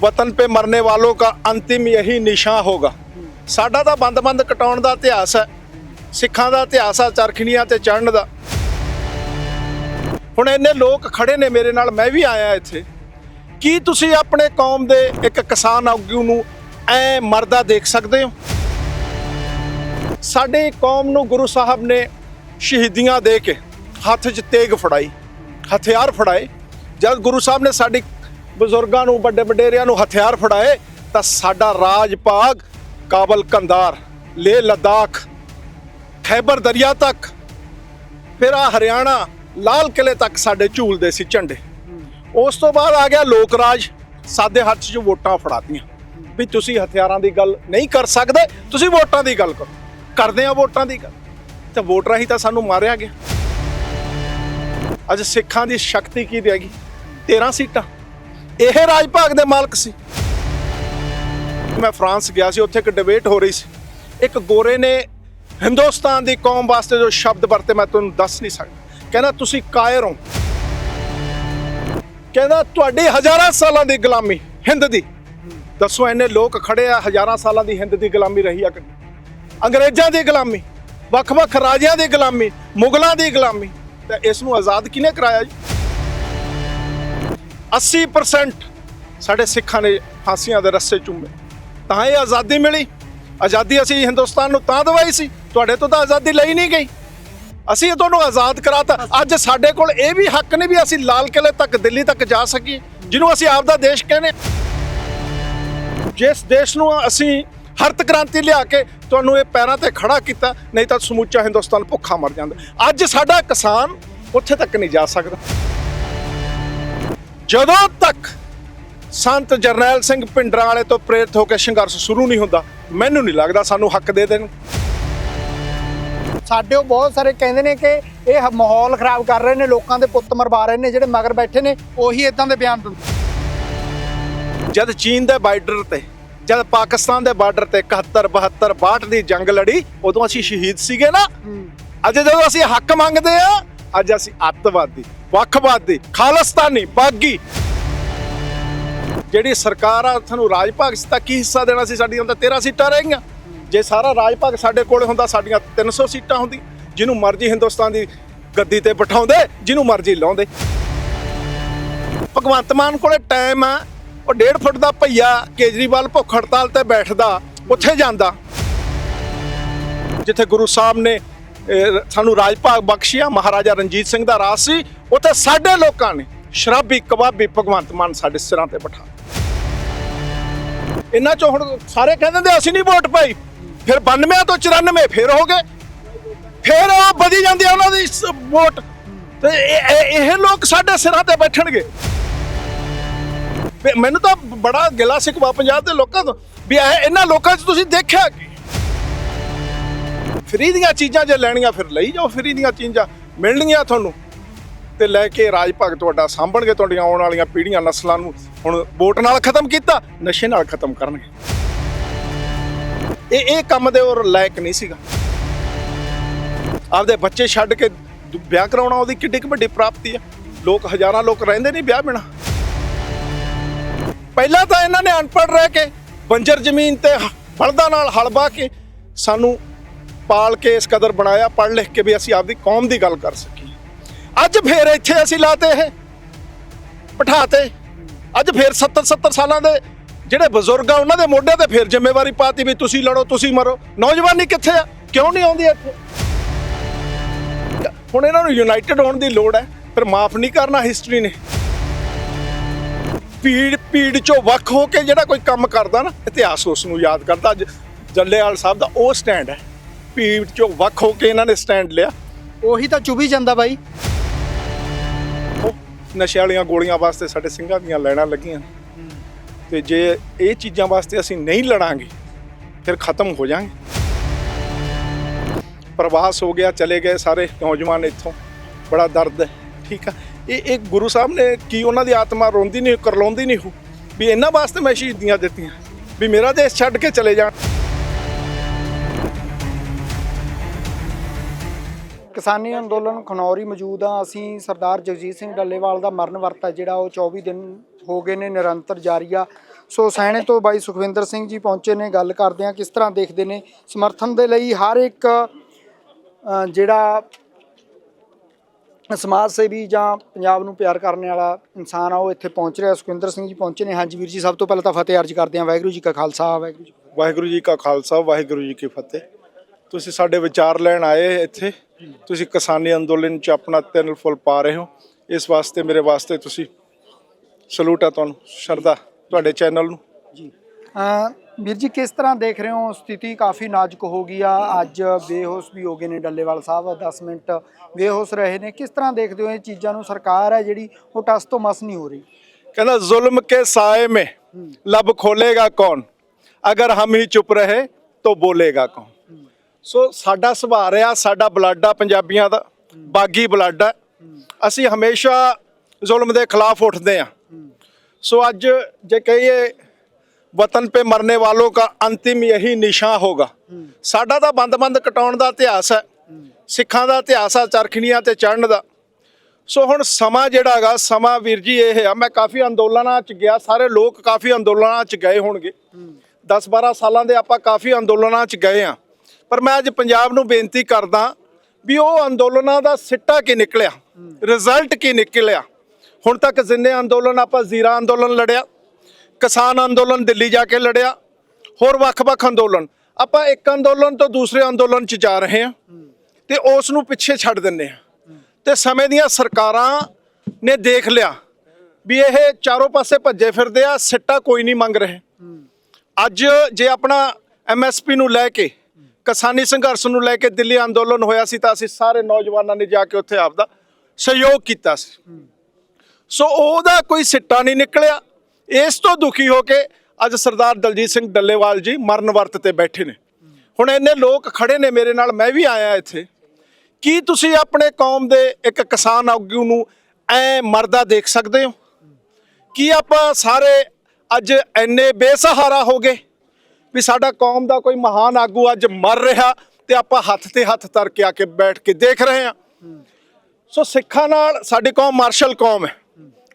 ਵਤਨ 'ਤੇ ਮਰਨੇ ਵਾਲੋ ਦਾ ਅੰਤਿਮ ਇਹੀ ਨਿਸ਼ਾਨ ਹੋਗਾ। ਸਾਡਾ ਤਾਂ ਬੰਦ-ਬੰਦ ਕਟਾਉਣ ਦਾ ਇਤਿਹਾਸ ਹੈ। ਸਿੱਖਾਂ ਦਾ ਇਤਿਹਾਸ ਆ, ਚਰਖਣੀਆਂ ਤੇ ਚੜਨ ਦਾ। ਹੁਣ ਇੰਨੇ ਲੋਕ ਖੜੇ ਨੇ ਮੇਰੇ ਨਾਲ, ਮੈਂ ਵੀ ਆਇਆ ਇੱਥੇ। ਕੀ ਤੁਸੀਂ ਆਪਣੇ ਕੌਮ ਦੇ ਇੱਕ ਕਿਸਾਨ ਆਗੂ ਨੂੰ ਐ ਮਰਦਾ ਦੇਖ ਸਕਦੇ ਹੋ? ਸਾਡੇ ਕੌਮ ਨੂੰ ਗੁਰੂ ਸਾਹਿਬ ਨੇ ਸ਼ਹੀਦੀਆਂ ਦੇ ਕੇ ਹੱਥ 'ਚ ਤੇਗ ਫੜਾਈ, ਹਥਿਆਰ ਫੜਾਏ। ਜਦ ਗੁਰੂ ਸਾਹਿਬ ਨੇ ਸਾਡੀ ਬਜ਼ੁਰਗਾਂ ਨੂੰ, ਵੱਡੇ ਵਡੇਰਿਆਂ ਨੂੰ ਹਥਿਆਰ ਫੜਾਏ ਤਾਂ ਸਾਡਾ ਰਾਜ ਭਾਗ ਕਾਬਲ ਕੰਦਾਰ ਲੇਹ ਲਦਾਖ, ਖੈਬਰ ਦਰਿਆ ਤੱਕ, ਫਿਰ ਆ ਹਰਿਆਣਾ, ਲਾਲ ਕਿਲੇ ਤੱਕ ਸਾਡੇ ਝੂਲਦੇ ਸੀ ਝੰਡੇ। ਉਸ ਤੋਂ ਬਾਅਦ ਆ ਗਿਆ ਲੋਕ ਰਾਜ ਸਾਦੇ ਹੱਥ 'ਚ ਵੋਟਾਂ ਫੜਾਤੀਆਂ। ਵੀ ਤੁਸੀਂ ਹਥਿਆਰਾਂ ਦੀ ਗੱਲ ਨਹੀਂ ਕਰ ਸਕਦੇ, ਤੁਸੀਂ ਵੋਟਾਂ ਦੀ ਗੱਲ ਕਰੋ। ਕਰਦੇ ਆ ਵੋਟਾਂ ਦੀ ਗੱਲ। ਤਾਂ ਵੋਟਰਾਂ ਹੀ ਤਾਂ ਸਾਨੂੰ ਮਾਰਿਆ ਗਿਆ। ਅੱਜ ਸਿੱਖਾਂ ਦੀ ਸ਼ਕਤੀ ਕੀ ਰਹਿ ਗਈ? 13 ਸੀਟਾਂ। ਇਹ ਰਾਜ ਭਾਗ ਦੇ ਮਾਲਕ ਸੀ। ਮੈਂ ਫਰਾਂਸ ਗਿਆ ਸੀ, ਉੱਥੇ ਇੱਕ ਡਿਬੇਟ ਹੋ ਰਹੀ ਸੀ। ਇੱਕ ਗੋਰੇ ਨੇ ਹਿੰਦੁਸਤਾਨ ਦੀ ਕੌਮ ਵਾਸਤੇ ਜੋ ਸ਼ਬਦ ਵਰਤੇ, ਮੈਂ ਤੁਹਾਨੂੰ ਦੱਸ ਨਹੀਂ ਸਕਦਾ। ਕਹਿੰਦਾ, ਤੁਸੀਂ ਕਾਇਰ ਹੋ। ਕਹਿੰਦਾ, ਤੁਹਾਡੀ ਹਜ਼ਾਰਾਂ ਸਾਲਾਂ ਦੀ ਗੁਲਾਮੀ ਹਿੰਦ ਦੀ। ਦੱਸੋ, ਇੰਨੇ ਲੋਕ ਖੜੇ ਆ, ਹਜ਼ਾਰਾਂ ਸਾਲਾਂ ਦੀ ਹਿੰਦ ਦੀ ਗੁਲਾਮੀ ਰਹੀ ਆ ਕਿ ਅੰਗਰੇਜ਼ਾਂ ਦੀ ਗੁਲਾਮੀ, ਵੱਖ-ਵੱਖ ਰਾਜਿਆਂ ਦੀ ਗੁਲਾਮੀ, ਮੁਗਲਾਂ ਦੀ ਗੁਲਾਮੀ, ਤਾਂ ਇਸ ਨੂੰ ਆਜ਼ਾਦ ਕਿਹਨੇ ਕਰਾਇਆ ਜੀ? 80% ਸਾਡੇ ਸਿੱਖਾਂ ਨੇ ਫਾਂਸੀਆਂ ਦੇ ਰੱਸੇ ਚੁੰਮੇ। ਤਾਂ ਇਹ ਆਜ਼ਾਦੀ ਮਿਲੀ। ਆਜ਼ਾਦੀ ਅਸੀਂ ਹਿੰਦੁਸਤਾਨ ਨੂੰ ਤਾਂ ਦਵਾਈ ਸੀ। ਤੁਹਾਡੇ ਤੋਂ ਤਾਂ ਆਜ਼ਾਦੀ ਲਈ ਨਹੀਂ ਗਈ। ਅਸੀਂ ਇਹ ਤੁਹਾਨੂੰ ਆਜ਼ਾਦ ਕਰਾਤਾ। ਅੱਜ ਸਾਡੇ ਕੋਲ ਇਹ ਵੀ ਹੱਕ ਨੇ ਵੀ ਅਸੀਂ ਲਾਲ ਕਿਲੇ ਤੱਕ, ਦਿੱਲੀ ਤੱਕ ਜਾ ਸਕੀਏ, ਜਿਹਨੂੰ ਅਸੀਂ ਆਪ ਦਾ ਦੇਸ਼ ਕਹਿੰਦੇ ਜਿਸ ਦੇਸ਼ ਨੂੰ ਅਸੀਂ ਹਰਤ ਕ੍ਰਾਂਤੀ ਲਿਆ ਕੇ ਤੁਹਾਨੂੰ ਇਹ ਪੈਰਾਂ ਤੇ ਖੜਾ ਕੀਤਾ, ਨਹੀਂ ਤਾਂ ਸਮੁੱਚਾ ਹਿੰਦੁਸਤਾਨ ਭੁੱਖਾ ਮਰ ਜਾਂਦਾ। ਅੱਜ ਸਾਡਾ ਕਿਸਾਨ ਉੱਥੇ ਤੱਕ ਨਹੀਂ ਜਾ ਸਕਦਾ। ਜਦੋਂ ਤੱਕ ਸੰਤ ਜਰਨੈਲ ਸਿੰਘ ਪਿੰਡਰਾਂ ਵਾਲੇ ਤੋਂ ਪ੍ਰੇਰਿਤ ਹੋ ਕੇ ਸੰਘਰਸ਼ ਸ਼ੁਰੂ ਨਹੀਂ ਹੁੰਦਾ ਮੈਨੂੰ ਨਹੀਂ ਲੱਗਦਾ ਸਾਨੂੰ ਹੱਕ ਦੇ ਦੇਣ। ਸਾਡੇ ਉਹ ਬਹੁਤ ਸਾਰੇ ਕਹਿੰਦੇ ਨੇ ਕਿ ਇਹ ਮਾਹੌਲ ਖਰਾਬ ਕਰ ਰਹੇ ਨੇ ਲੋਕਾਂ ਦੇ ਪੁੱਤ ਮਰਵਾ ਰਹੇ ਨੇ ਜਿਹੜੇ ਮਗਰ ਬੈਠੇ ਨੇ ਉਹੀ ਇਦਾਂ ਦੇ ਬਿਆਨ ਦਿੰਦੇ। ਜਦ ਚੀਨ ਦੇ ਬਾਰਡਰ ਤੇ ਜਦ ਪਾਕਿਸਤਾਨ ਦੇ ਬਾਰਡਰ ਤੇ 71 72 62 ਦੀ ਜੰਗ ਲੜੀ ਉਦੋਂ ਅਸੀਂ ਸ਼ਹੀਦ ਸੀਗੇ ਨਾ? ਅੱਜ ਜਦੋਂ ਅਸੀਂ ਹੱਕ ਮੰਗਦੇ ਆ ਅੱਜ ਅਸੀਂ ਅੱਤਵਾਦੀ। ਵੱਖਵਾਦੀ, ਖਾਲਸਤਾਨੀ, ਬਾਗੀ। ਜਿਹੜੀ ਸਰਕਾਰ ਆ ਤੁਹਾਨੂੰ ਰਾਜ ਭਾਗ ਦਾ ਕੀ ਹਿੱਸਾ ਦੇਣਾ ਸੀ? ਸਾਡੀਆਂ ਤਾਂ 13 ਸੀਟਾਂ ਰਹਿ ਗਈਆਂ। ਜੇ ਸਾਰਾ ਰਾਜ ਭਾਗ ਸਾਡੇ ਕੋਲ ਹੁੰਦਾ, ਸਾਡੀਆਂ 300 ਸੀਟਾਂ ਹੁੰਦੀ। ਜਿਹਨੂੰ ਮਰਜ਼ੀ ਹਿੰਦੁਸਤਾਨ ਦੀ ਗੱਦੀ ਤੇ ਬਿਠਾਉਂਦੇ, ਜਿਹਨੂੰ ਮਰਜ਼ੀ ਲਾਉਂਦੇ। ਭਗਵੰਤ ਮਾਨ ਕੋਲੇ ਟਾਈਮ ਆ, ਉਹ 1.5 ਫੁੱਟ ਦਾ ਭਈਆ ਕੇਜਰੀਵਾਲ ਭੁੱਖ ਹੜਤਾਲ ਤੇ ਬੈਠਦਾ, ਉੱਥੇ ਜਾਂਦਾ। ਜਿੱਥੇ ਗੁਰੂ ਸਾਹਿਬ ਨੇ ਸਾਨੂੰ ਰਾਜ ਭਾਗ ਬਖਸ਼ਿਆ, ਮਹਾਰਾਜਾ ਰਣਜੀਤ ਸਿੰਘ ਦਾ ਰਾਜ ਸੀ। ਉੱਥੇ ਸਾਡੇ ਲੋਕਾਂ ਨੇ ਸ਼ਰਾਬੀ, ਕਬਾਬੀ, ਭਗਵੰਤ ਮਾਨ ਸਾਡੇ ਸਿਰਾਂ ਤੇ ਬਿਠਾ ਇਹਨਾਂ ਚੋਂ ਹੁਣ ਸਾਰੇ ਕਹਿੰਦੇ ਨੇ ਅਸੀਂ ਨਹੀਂ ਵੋਟ ਪਾਈ। ਫਿਰ 92 ਤੋਂ 94 ਫਿਰ ਹੋ ਗਏ। ਫਿਰ ਉਹ ਵਧੀ ਜਾਂਦੀ ਆ ਉਹਨਾਂ ਦੀ ਵੋਟ। ਤੇ ਇਹ- ਲੋਕ ਸਾਡੇ ਸਿਰਾਂ ਤੇ ਬੈਠਣਗੇ। ਮੈਨੂੰ ਤਾਂ ਬੜਾ ਗਿਲਾ ਸਿਕਵਾ ਪੰਜਾਬ ਦੇ ਲੋਕਾਂ ਤੋਂ, ਵੀ ਇਹਨਾਂ ਲੋਕਾਂ 'ਚ ਤੁਸੀਂ ਦੇਖਿਆ ਕੀ? ਫਰੀ ਦੀਆਂ ਚੀਜ਼ਾਂ ਜੇ ਲੈਣੀਆਂ, ਫਿਰ ਲਈ ਜਾਓ ਫਰੀ ਦੀਆਂ ਚੀਜ਼ਾਂ। ਮਿਲਣਗੀਆਂ ਤੁਹਾਨੂੰ। ਤੇ ਲੈ ਕੇ ਰਾਜ ਭਾਗ ਤੁਹਾਡਾ ਸਾਂਭਣਗੇ ਤੁਹਾਡੀਆਂ ਆਉਣ ਵਾਲੀਆਂ ਪੀੜ੍ਹੀਆਂ ਨਸਲਾਂ ਨੂੰ। ਹੁਣ ਵੋਟ ਨਾਲ ਖਤਮ ਕੀਤਾ, ਨਸ਼ੇ ਨਾਲ ਖਤਮ ਕਰਨਗੇ। ਇਹ ਇਹ ਕੰਮ ਦੇ ਔਰ ਲਾਇਕ ਨਹੀਂ ਸੀਗਾ। ਆਪਦੇ ਬੱਚੇ ਛੱਡ ਕੇ ਵਿਆਹ ਕਰਾਉਣਾ ਉਹਦੀ ਕਿੱਡੀ ਕੁ ਵੱਡੀ ਪ੍ਰਾਪਤੀ ਆ। ਲੋਕ ਹਜ਼ਾਰਾਂ ਲੋਕ ਰਹਿੰਦੇ ਨਹੀਂ ਵਿਆਹ ਬਿਨਾ। ਪਹਿਲਾਂ ਤਾਂ ਇਹਨਾਂ ਨੇ ਅਨਪੜ੍ਹ ਰਹਿ ਕੇ ਬੰਜਰ ਜ਼ਮੀਨ ਤੇ ਹ- ਬਲਦਾਂ ਨਾਲ ਹਲ ਵਾਹ ਕੇ ਸਾਨੂੰ ਪਾਲ ਕੇ ਇਸ ਕਦਰ ਬਣਾਇਆ, ਪੜ੍ਹ ਲਿਖ ਕੇ ਵੀ ਅਸੀਂ ਆਪਦੀ ਕੌਮ ਦੀ ਗੱਲ ਕਰ ਸਕੀਏ। ਅੱਜ ਫੇਰ ਇੱਥੇ ਅਸੀਂ ਲਾਤੇ ਇਹ ਬਿਠਾਤੇ। ਅੱਜ ਫੇਰ 70 70 ਸਾਲਾਂ ਦੇ ਜਿਹੜੇ ਬਜ਼ੁਰਗ ਆ, ਉਹਨਾਂ ਦੇ ਮੋਢੇ ਤੇ ਫੇਰ ਜ਼ਿੰਮੇਵਾਰੀ ਪਾਤੀ ਵੀ ਤੁਸੀਂ ਲੜੋ, ਤੁਸੀਂ ਮਰੋ। ਨੌਜਵਾਨੀ ਕਿੱਥੇ ਆ? ਕਿਉਂ ਨਹੀਂ ਆਉਂਦੀ ਇੱਥੇ? ਹੁਣ ਇਹਨਾਂ ਨੂੰ ਯੂਨਾਈਟਿਡ ਹੋਣ ਦੀ ਲੋੜ ਹੈ ਪਰ ਮਾਫ ਨਹੀਂ ਕਰਨਾ ਹਿਸਟਰੀ ਨੇ। ਪੀੜ ਪੀੜ ਚੋਂ ਵੱਖ ਹੋ ਕੇ ਜਿਹੜਾ ਕੋਈ ਕੰਮ ਕਰਦਾ ਨਾ, ਇਤਿਹਾਸ ਉਸ ਨੂੰ ਯਾਦ ਕਰਦਾ। ਅੱਜ ਜੱਲੇਵਾਲ ਸਾਹਿਬ ਦਾ ਉਹ ਸਟੈਂਡ ਹੈ। ਪੀੜ ਚੋਂ ਵੱਖ ਹੋ ਕੇ ਇਹਨਾਂ ਨੇ ਸਟੈਂਡ ਲਿਆ। ਉਹੀ ਤਾਂ ਚੁਭੀ ਜਾਂਦਾ ਬਾਈ। ਨਸ਼ੇ ਵਾਲੀਆਂ ਗੋਲੀਆਂ ਵਾਸਤੇ ਸਾਡੇ ਸਿੰਘਾਂ ਦੀਆਂ ਲੈਣਾ ਲੱਗੀਆਂ। ਤੇ ਜੇ ਇਹ ਚੀਜ਼ਾਂ ਵਾਸਤੇ ਅਸੀਂ ਨਹੀਂ ਲੜਾਂਗੇ, ਫਿਰ ਖਤਮ ਹੋ ਜਾਾਂਗੇ। ਪ੍ਰਵਾਸ ਹੋ ਗਿਆ, ਚਲੇ ਗਏ ਸਾਰੇ ਨੌਜਵਾਨ ਇੱਥੋਂ। ਬੜਾ ਦਰਦ ਹੈ, ਠੀਕ ਆ। ਇਹ ਇਹ ਗੁਰੂ ਸਾਹਿਬ ਨੇ ਕੀ ਉਹਨਾਂ ਦੀ ਆਤਮਾ ਰੋਂਦੀ ਨਹੀਂ, ਕਰਲਾਉਂਦੀ ਨਹੀਂ ਹੋ ਵੀ ਇਹਨਾਂ ਵਾਸਤੇ ਮੈਂ ਸ਼ਹੀਦੀਆਂ ਦਿੱਤੀਆਂ। ਵੀ ਮੇਰਾ ਦੇਸ਼ ਛੱਡ ਕੇ ਚਲੇ ਜਾਣ। ਕਿਸਾਨੀ ਅੰਦੋਲਨ ਖਨੌਰੀ ਮੌਜੂਦ ਆ। ਅਸੀਂ ਸਰਦਾਰ ਜਗਜੀਤ ਸਿੰਘ ਡੱਲੇਵਾਲ ਦਾ ਮਰਨ ਵਰਤ ਆ ਜਿਹੜਾ ਉਹ 24 ਦਿਨ ਹੋ ਗਏ ਨੇ ਨਿਰੰਤਰ ਜਾਰੀ ਆ। ਸੋ ਸੈਣੇ ਤੋਂ ਬਾਈ ਸੁਖਵਿੰਦਰ ਸਿੰਘ ਜੀ ਪਹੁੰਚੇ ਨੇ ਗੱਲ ਕਰਦੇ ਆ ਕਿਸ ਤਰ੍ਹਾਂ ਦੇਖਦੇ ਨੇ ਸਮਰਥਨ ਦੇ ਲਈ ਹਰ ਇੱਕ ਜਿਹੜਾ ਸਮਾਜ ਸੇਵੀ ਜਾਂ ਪੰਜਾਬ ਨੂੰ ਪਿਆਰ ਕਰਨ ਵਾਲਾ ਇਨਸਾਨ ਆ ਉਹ ਇੱਥੇ ਪਹੁੰਚ ਰਿਹਾ। ਸੁਖਵਿੰਦਰ ਸਿੰਘ ਜੀ ਪਹੁੰਚੇ ਨੇ। ਹਾਂਜੀ ਵੀਰ ਜੀ ਸਭ ਤੋਂ ਪਹਿਲਾਂ ਤਾਂ ਫਤਿਹ ਅਰਜ ਕਰਦੇ ਆ। ਵਾਹਿਗੁਰੂ ਜੀ ਕਾ ਖਾਲਸਾ ਵਾਹਿਗੁਰੂ ਜੀ। ਵਾਹਿਗੁਰੂ ਜੀ ਕਾ ਖਾਲਸਾ ਵਾਹਿਗੁਰੂ ਜੀ ਕੀ ਫਤਿਹ। ਤੁਸੀਂ ਸਾਡੇ ਵਿਚਾਰ ਲੈਣ ਆਏ ਇੱਥੇ। ਤੁਸੀਂ ਕਿਸਾਨੀ ਅੰਦੋਲਨ 'ਚ ਆਪਣਾ ਤਿੰਨ ਫੁੱਲ ਪਾ ਰਹੇ ਹੋ। ਇਸ ਵਾਸਤੇ ਮੇਰੇ ਵਾਸਤੇ ਤੁਸੀਂ ਸਲੂਟ ਆ ਤੁਹਾਨੂੰ। ਸ਼ਰਦਾ ਤੁਹਾਡੇ ਚੈਨਲ ਨੂੰ। ਜੀ। ਵੀਰ ਜੀ ਕਿਸ ਤਰ੍ਹਾਂ ਦੇਖ ਰਹੇ ਹੋ? ਸਥਿਤੀ ਕਾਫੀ ਨਾਜ਼ੁਕ ਹੋ ਗਈ ਆ। ਅੱਜ ਬੇਹੋਸ਼ ਵੀ ਹੋ ਗਏ ਨੇ ਡੱਲੇਵਾਲ ਸਾਹਿਬ। 10 ਮਿੰਟ ਬੇਹੋਸ਼ ਰਹੇ ਨੇ। ਕਿਸ ਤਰ੍ਹਾਂ ਦੇਖਦੇ ਹੋ ਇਹ ਚੀਜ਼ਾਂ ਨੂੰ? ਸਰਕਾਰ ਹੈ ਜਿਹੜੀ ਉਹ ਟਸ ਤੋਂ ਮਸ ਨਹੀਂ ਹੋ ਰਹੀ। ਕਹਿੰਦਾ ਜ਼ੁਲਮ ਕੇ ਸਾਏ ਮੇ। ਲਬ ਖੋਲੇਗਾ ਕੌਣ? ਅਗਰ ਹਮ ਹੀ ਚੁੱਪ ਰਹੇ ਤੋ ਬੋਲੇਗਾ ਕੌਣ? ਸੋ ਸਾਡਾ ਸੁਭਾਅ ਰਿਹਾ, ਸਾਡਾ ਬਲੱਡ ਆ ਪੰਜਾਬੀਆਂ ਦਾ, ਬਾਗੀ ਬਲੱਡ ਆ। ਅਸੀਂ ਹਮੇਸ਼ਾ ਜ਼ੁਲਮ ਦੇ ਖਿਲਾਫ ਉੱਠਦੇ ਆ ਸੋ ਅੱਜ ਜੇ ਕਹੀਏ ਵਤਨ ਪੇ ਮਰਨੇ ਵਾਲੋਂ ਦਾ ਅੰਤਿਮ ਯਹੀ ਨਿਸ਼ਾਨ ਹੋਗਾ। ਸਾਡਾ ਤਾਂ ਬੰਦ-ਬੰਦ ਕਟਾਉਣ ਦਾ ਇਤਿਹਾਸ ਹੈ, ਸਿੱਖਾਂ ਦਾ ਇਤਿਹਾਸ ਆ, ਚਰਖਣੀਆਂ ਤੇ ਚੜਨ ਦਾ। ਸੋ ਹੁਣ ਸਮਾਂ ਜਿਹੜਾ ਹੈਗਾ, ਸਮਾਂ ਵੀਰ ਜੀ ਇਹ ਆ, ਮੈਂ ਕਾਫੀ ਅੰਦੋਲਨਾਂ 'ਚ ਗਿਆ, ਸਾਰੇ ਲੋਕ ਕਾਫੀ ਅੰਦੋਲਨਾਂ 'ਚ ਗਏ ਹੋਣਗੇ। 10-12 ਸਾਲਾਂ ਦੇ ਆਪਾਂ ਕਾਫੀ ਅੰਦੋਲਨਾਂ 'ਚ ਗਏ ਆ ਪਰ ਮੈਂ ਅੱਜ ਪੰਜਾਬ ਨੂੰ ਬੇਨਤੀ ਕਰਦਾ ਵੀ ਉਹ ਅੰਦੋਲਨਾਂ ਦਾ ਸਿੱਟਾ ਕੀ ਨਿਕਲਿਆ? ਰਿਜ਼ਲਟ ਕੀ ਨਿਕਲਿਆ? ਹੁਣ ਤੱਕ ਜਿੰਨੇ ਅੰਦੋਲਨ ਆਪਾਂ ਜ਼ੀਰਾ ਅੰਦੋਲਨ ਲੜਿਆ, ਕਿਸਾਨ ਅੰਦੋਲਨ ਦਿੱਲੀ ਜਾ ਕੇ ਲੜਿਆ, ਹੋਰ ਵੱਖ-ਵੱਖ ਅੰਦੋਲਨ, ਆਪਾਂ ਇੱਕ ਅੰਦੋਲਨ ਤੋਂ ਦੂਸਰੇ ਅੰਦੋਲਨ 'ਚ ਜਾ ਰਹੇ ਹਾਂ ਤੇ ਉਸ ਨੂੰ ਪਿੱਛੇ ਛੱਡ ਦਿੰਨੇ ਆ ਤੇ ਸਮੇਂ ਦੀਆਂ ਸਰਕਾਰਾਂ ਨੇ ਦੇਖ ਲਿਆ ਵੀ ਇਹ ਚਾਰੋਂ ਪਾਸੇ ਭੱਜੇ ਫਿਰਦੇ ਆ, ਸਿੱਟਾ ਕੋਈ ਨਹੀਂ ਮੰਗ ਰਹੇ। ਅੱਜ ਜੇ ਆਪਣਾ ਐਮਐਸਪੀ ਨੂੰ ਲੈ ਕੇ ਕਿਸਾਨੀ ਸੰਘਰਸ਼ ਨੂੰ ਲੈ ਕੇ ਦਿੱਲੀ ਅੰਦੋਲਨ ਹੋਇਆ ਸੀ ਤਾਂ ਅਸੀਂ ਸਾਰੇ ਨੌਜਵਾਨਾਂ ਨੇ ਜਾ ਕੇ ਉੱਥੇ ਆਪਦਾ ਸਹਿਯੋਗ ਕੀਤਾ ਸੀ। ਸੋ ਉਹਦਾ ਕੋਈ ਸਿੱਟਾ ਨਹੀਂ ਨਿਕਲਿਆ। ਇਸ ਤੋਂ ਦੁਖੀ ਹੋ ਕੇ ਅੱਜ ਸਰਦਾਰ ਦਲਜੀਤ ਸਿੰਘ ਡੱਲੇਵਾਲ ਜੀ ਮਰਨ ਵਰਤ ਤੇ ਬੈਠੇ ਨੇ। ਹੁਣ ਇੰਨੇ ਲੋਕ ਖੜੇ ਨੇ ਮੇਰੇ ਨਾਲ, ਮੈਂ ਵੀ ਆਇਆ ਇੱਥੇ। ਕੀ ਤੁਸੀਂ ਆਪਣੇ ਕੌਮ ਦੇ ਇੱਕ ਕਿਸਾਨ ਆਗੂ ਨੂੰ ਐ ਮਰਦਾ ਦੇਖ ਸਕਦੇ ਹੋ? ਕੀ ਆਪਾਂ ਸਾਰੇ ਅੱਜ ਇੰਨੇ ਬੇਸਹਾਰਾ ਹੋ ਗਏ? ਵੀ ਸਾਡਾ ਕੌਮ ਦਾ ਕੋਈ ਮਹਾਨ ਆਗੂ ਅੱਜ ਮਰ ਰਿਹਾ ਤੇ ਆਪਾਂ ਹੱਥ ਤੇ ਹੱਥ ਤਰ ਕੇ ਆ ਕੇ ਬੈਠ ਕੇ ਦੇਖ ਰਹੇ ਹਾਂ। ਸੋ ਸਿੱਖਾਂ ਨਾਲ ਸਾਡੀ ਕੌਮ ਮਾਰਸ਼ਲ ਕੌਮ ਹੈ।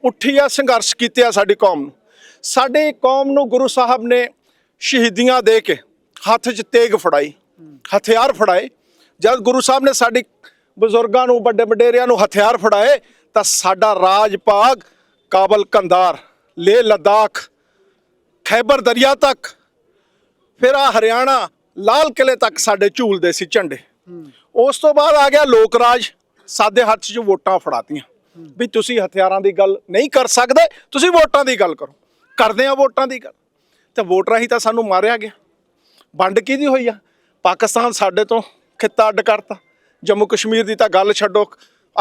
ਉੱਠੀ ਆ, ਸੰਘਰਸ਼ ਕੀਤੇ ਆ ਸਾਡੀ ਕੌਮ ਨੂੰ। ਸਾਡੀ ਕੌਮ ਨੂੰ ਗੁਰੂ ਸਾਹਿਬ ਨੇ ਸ਼ਹੀਦੀਆਂ ਦੇ ਕੇ ਹੱਥ 'ਚ ਤੇਗ ਫੜਾਈ, ਹਥਿਆਰ ਫੜਾਏ। ਜਦ ਗੁਰੂ ਸਾਹਿਬ ਨੇ ਸਾਡੀ ਬਜ਼ੁਰਗਾਂ ਨੂੰ, ਵੱਡੇ ਵਡੇਰਿਆਂ ਨੂੰ ਹਥਿਆਰ ਫੜਾਏ, ਤਾਂ ਸਾਡਾ ਰਾਜ ਭਾਗ ਕਾਬਲ ਕੰਧਾਰ ਲੇਹ ਲਦਾਖ ਖੈਬਰ ਦਰਿਆ ਤੱਕ ਫਿਰ ਆ ਹਰਿਆਣਾ ਲਾਲ ਕਿਲੇ ਤੱਕ ਸਾਡੇ ਝੂਲਦੇ ਸੀ ਝੰਡੇ। ਉਸ ਤੋਂ ਬਾਅਦ ਆ ਗਿਆ ਲੋਕ ਰਾਜ ਸਾਦੇ ਹੱਥ 'ਚ ਵੋਟਾਂ ਫੜਾਤੀਆਂ। ਵੀ ਤੁਸੀਂ ਹਥਿਆਰਾਂ ਦੀ ਗੱਲ ਨਹੀਂ ਕਰ ਸਕਦੇ, ਤੁਸੀਂ ਵੋਟਾਂ ਦੀ ਗੱਲ ਕਰੋ। ਕਰਦੇ ਆ ਵੋਟਾਂ ਦੀ ਗੱਲ। ਤੇ ਵੋਟ ਰਾਹੀਂ ਤਾਂ ਸਾਨੂੰ ਮਾਰਿਆ ਗਿਆ। ਵੰਡ ਕਿਹਦੀ ਹੋਈ ਆ? ਪਾਕਿਸਤਾਨ ਸਾਡੇ ਤੋਂ ਖਿੱਤਾ ਅੱਡ ਕਰਤਾ। ਜੰਮੂ ਕਸ਼ਮੀਰ ਦੀ ਤਾਂ ਗੱਲ ਛੱਡੋ,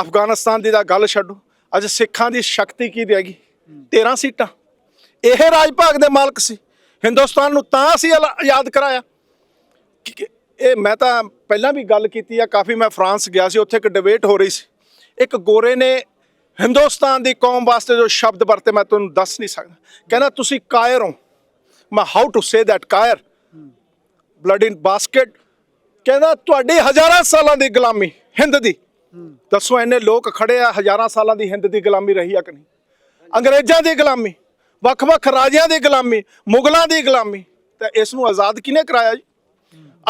ਅਫਗਾਨਿਸਤਾਨ ਦੀ ਤਾਂ ਗੱਲ ਛੱਡੋ। ਅੱਜ ਸਿੱਖਾਂ ਦੀ ਸ਼ਕਤੀ ਕੀ ਰਹਿ ਗਈ? 13 ਸੀਟਾਂ। ਇਹ ਰਾਜ ਭਾਗ ਦੇ ਮਾਲਕ ਸੀ। ਹਿੰਦੁਸਤਾਨ ਨੂੰ ਤਾਂ ਅਸੀਂ ਅਲਾ- ਆਜ਼ਾਦ ਕਰਾਇਆ। ਕਿ- ਇਹ ਮੈਂ ਤਾਂ ਪਹਿਲਾਂ ਵੀ ਗੱਲ ਕੀਤੀ ਆ, ਕਾਫੀ ਮੈਂ ਫਰਾਂਸ ਗਿਆ ਸੀ, ਉੱਥੇ ਇੱਕ ਡਿਬੇਟ ਹੋ ਰਹੀ ਸੀ। ਇੱਕ ਗੋਰੇ ਨੇ ਹਿੰਦੁਸਤਾਨ ਦੀ ਕੌਮ ਵਾਸਤੇ ਜੋ ਸ਼ਬਦ ਵਰਤੇ, ਮੈਂ ਤੁਹਾਨੂੰ ਦੱਸ ਨਹੀਂ ਸਕਦਾ। ਕਹਿੰਦਾ, ਤੁਸੀਂ ਕਾਇਰ ਹੋ। ਮੈਂ ਹਾਊ ਟੂ ਸੇ ਦੈਟ ਕਾਇਰ? ਬਲੱਡ ਇਨ ਬਾਸਕਟ ਕਹਿੰਦਾ, ਤੁਹਾਡੀ ਹਜ਼ਾਰਾਂ ਸਾਲਾਂ ਦੀ ਗੁਲਾਮੀ ਹਿੰਦ ਦੀ। ਦੱਸੋ, ਇੰਨੇ ਲੋਕ ਖੜੇ ਆ, ਹਜ਼ਾਰਾਂ ਸਾਲਾਂ ਦੀ ਹਿੰਦ ਦੀ ਗੁਲਾਮੀ ਰਹੀ ਆ ਕਿ ਨਹੀਂ? ਅੰਗਰੇਜ਼ਾਂ ਦੀ ਗੁਲਾਮੀ। ਵੱਖ-ਵੱਖ ਰਾਜਿਆਂ ਦੀ ਗੁਲਾਮੀ ਮੁਗਲਾਂ ਦੀ ਗੁਲਾਮੀ ਤਾਂ ਇਸ ਨੂੰ ਆਜ਼ਾਦ ਕਿਹਨੇ ਕਰਾਇਆ ਜੀ?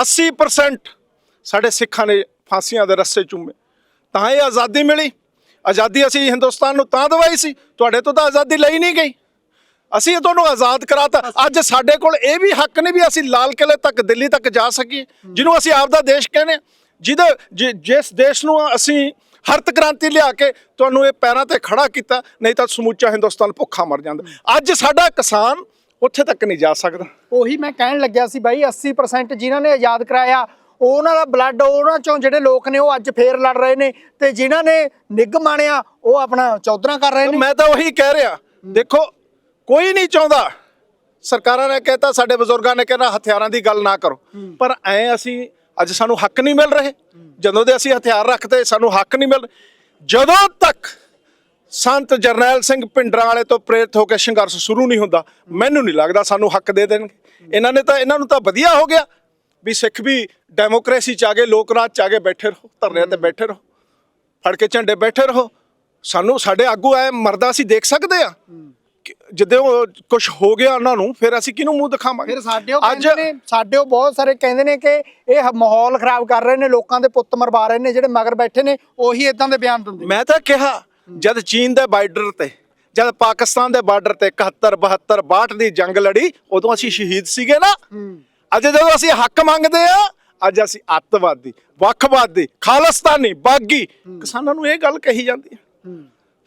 80% ਸਾਡੇ ਸਿੱਖਾਂ ਨੇ ਫਾਂਸੀਆਂ ਦੇ ਰੱਸੇ ਚੁੰਮੇ। ਤਾਂ ਇਹ ਆਜ਼ਾਦੀ ਮਿਲੀ। ਆਜ਼ਾਦੀ ਅਸੀਂ ਹਿੰਦੁਸਤਾਨ ਨੂੰ ਤਾਂ ਦਵਾਈ ਸੀ ਤੁਹਾਡੇ ਤੋਂ ਤਾਂ ਆਜ਼ਾਦੀ ਲਈ ਨਹੀਂ ਗਈ। ਅਸੀਂ ਤੁਹਾਨੂੰ ਆਜ਼ਾਦ ਕਰਾਤਾ। ਅੱਜ ਸਾਡੇ ਕੋਲ ਇਹ ਵੀ ਹੱਕ ਨੇ ਵੀ ਅਸੀਂ ਲਾਲ ਕਿਲੇ ਤੱਕ ਦਿੱਲੀ ਤੱਕ ਜਾ ਸਕੀਏ ਜਿਹਨੂੰ ਅਸੀਂ ਆਪ ਦਾ ਦੇਸ਼ ਕਹਿੰਦੇ ਹਾਂ, ਜਿਹਦੇ ਜਿ- ਜਿਸ ਦੇਸ਼ ਨੂੰ ਅਸੀਂ ਹਰਤ ਕ੍ਰਾਂਤੀ ਲਿਆ ਕੇ ਤੁਹਾਨੂੰ ਇਹ ਪੈਰਾਂ ਤੇ ਖੜਾ ਕੀਤਾ ਨਹੀਂ ਤਾਂ ਸਮੁੱਚਾ ਹਿੰਦੁਸਤਾਨ ਭੁੱਖਾ ਮਰ ਜਾਂਦਾ। ਅੱਜ ਸਾਡਾ ਕਿਸਾਨ ਉੱਥੇ ਤੱਕ ਨਹੀਂ ਜਾ ਸਕਦਾ। ਉਹੀ ਮੈਂ ਕਹਿਣ ਲੱਗਿਆ ਸੀ ਬਾਈ 80% ਜਿਨ੍ਹਾਂ ਨੇ ਆਜ਼ਾਦ ਕਰਾਇਆ ਉਹਨਾਂ ਦਾ ਬਲੱਡ ਉਹਨਾਂ ਚੋਂ ਜਿਹੜੇ ਲੋਕ ਨੇ ਉਹ ਅੱਜ ਫੇਰ ਲੜ ਰਹੇ ਨੇ ਤੇ ਜਿਨ੍ਹਾਂ ਨੇ ਨਿੱਘ ਮਾਣਿਆ ਉਹ ਆਪਣਾ ਚੌਧਰਾ ਕਰ ਰਹੇ ਨੇ। ਮੈਂ ਤਾਂ ਉਹੀ ਕਹਿ ਰਿਹਾ ਦੇਖੋ ਕੋਈ ਨਹੀਂ ਚਾਹੁੰਦਾ। ਸਰਕਾਰਾਂ ਨੇ ਕਹਿਤਾ ਸਾਡੇ ਬਜ਼ੁਰਗਾਂ ਨੇ ਕਹਿਣਾ ਹਥਿਆਰਾਂ ਦੀ ਗੱਲ ਨਾ ਕਰੋ। ਪਰ ਐ ਅਸੀਂ ਅੱਜ ਸਾਨੂੰ ਹੱਕ ਨਹੀਂ ਮਿਲ ਰਹੇ। ਜਦੋਂ ਦੇ ਅਸੀਂ ਹਥਿਆਰ ਰੱਖਦੇ, ਸਾਨੂੰ ਹੱਕ ਨਹੀਂ ਮਿਲ ਜਦੋਂ ਤੱਕ ਸੰਤ ਜਰਨੈਲ ਸਿੰਘ ਪਿੰਡਰਾਂ ਵਾਲੇ ਤੋਂ ਪ੍ਰੇਰਿਤ ਹੋ ਕੇ ਸੰਘਰਸ਼ ਸ਼ੁਰੂ ਨਹੀਂ ਹੁੰਦਾ, ਮੈਨੂੰ ਨਹੀਂ ਲੱਗਦਾ ਸਾਨੂੰ ਹੱਕ ਦੇ ਦੇਣਗੇ। ਇਹਨਾਂ ਨੇ ਤਾਂ, ਇਹਨਾਂ ਨੂੰ ਤਾਂ ਵਧੀਆ ਹੋ ਗਿਆ ਵੀ ਸਿੱਖ ਵੀ ਡੈਮੋਕ੍ਰੇਸੀ ਚ ਆ ਗਏ, ਲੋਕ ਰਾਜ ਚ ਆ ਗਏ, ਬੈਠੇ ਰਹੋ ਧਰਨਿਆਂ ਤੇ ਬੈਠੇ ਰਹੋ, ਫੜ ਕੇ ਝੰਡੇ ਬੈਠੇ ਰਹੋ। ਸਾਨੂੰ ਸਾਡੇ ਆਗੂ ਐ, ਮਰਦਾ ਅਸੀਂ ਦੇਖ ਸਕਦੇ ਆ। ਜਦੋਂ ਕੁਝ ਹੋ ਗਿਆ ਉਹਨਾਂ ਨੂੰ ਫਿਰ ਅਸੀਂ ਕਿਹਨੂੰ ਮੂੰਹ ਦਿਖਾਵਾਂਗੇ? ਫਿਰ ਸਾਡੇ ਉਹ ਅੱਜ ਕਹਿੰਦੇ ਨੇ ਸਾਡੇ ਉਹ ਬਹੁਤ ਸਾਰੇ ਕਹਿੰਦੇ ਨੇ ਕਿ ਇਹ ਮਾਹੌਲ ਖਰਾਬ ਕਰ ਰਹੇ ਨੇ ਲੋਕਾਂ ਦੇ ਪੁੱਤ ਮਰਵਾ ਰਹੇ ਨੇ ਜਿਹੜੇ ਮਗਰ ਬੈਠੇ ਨੇ ਉਹੀ ਇਦਾਂ ਦੇ ਬਿਆਨ ਦਿੰਦੇ ਨੇ। ਮੈਂ ਤਾਂ ਕਿਹਾ ਜਦ ਚੀਨ ਦੇ ਬਾਰਡਰ ਤੇ ਜਦ ਪਾਕਿਸਤਾਨ ਦੇ ਬਾਰਡਰ ਤੇ 71 72 62 ਦੀ ਜੰਗ ਲੜੀ ਉਦੋਂ ਅਸੀਂ ਸ਼ਹੀਦ ਸੀਗੇ ਨਾ। ਅੱਜ ਜਦੋਂ ਅਸੀਂ ਹੱਕ ਮੰਗਦੇ ਆ ਅੱਜ ਅਸੀਂ ਅੱਤਵਾਦੀ ਵੱਖਵਾਦੀ ਖਾਲਸਤਾਨੀ ਬਾਗੀ। ਕਿਸਾਨਾਂ ਨੂੰ ਇਹ ਗੱਲ ਕਹੀ ਜਾਂਦੀ ਹੈ।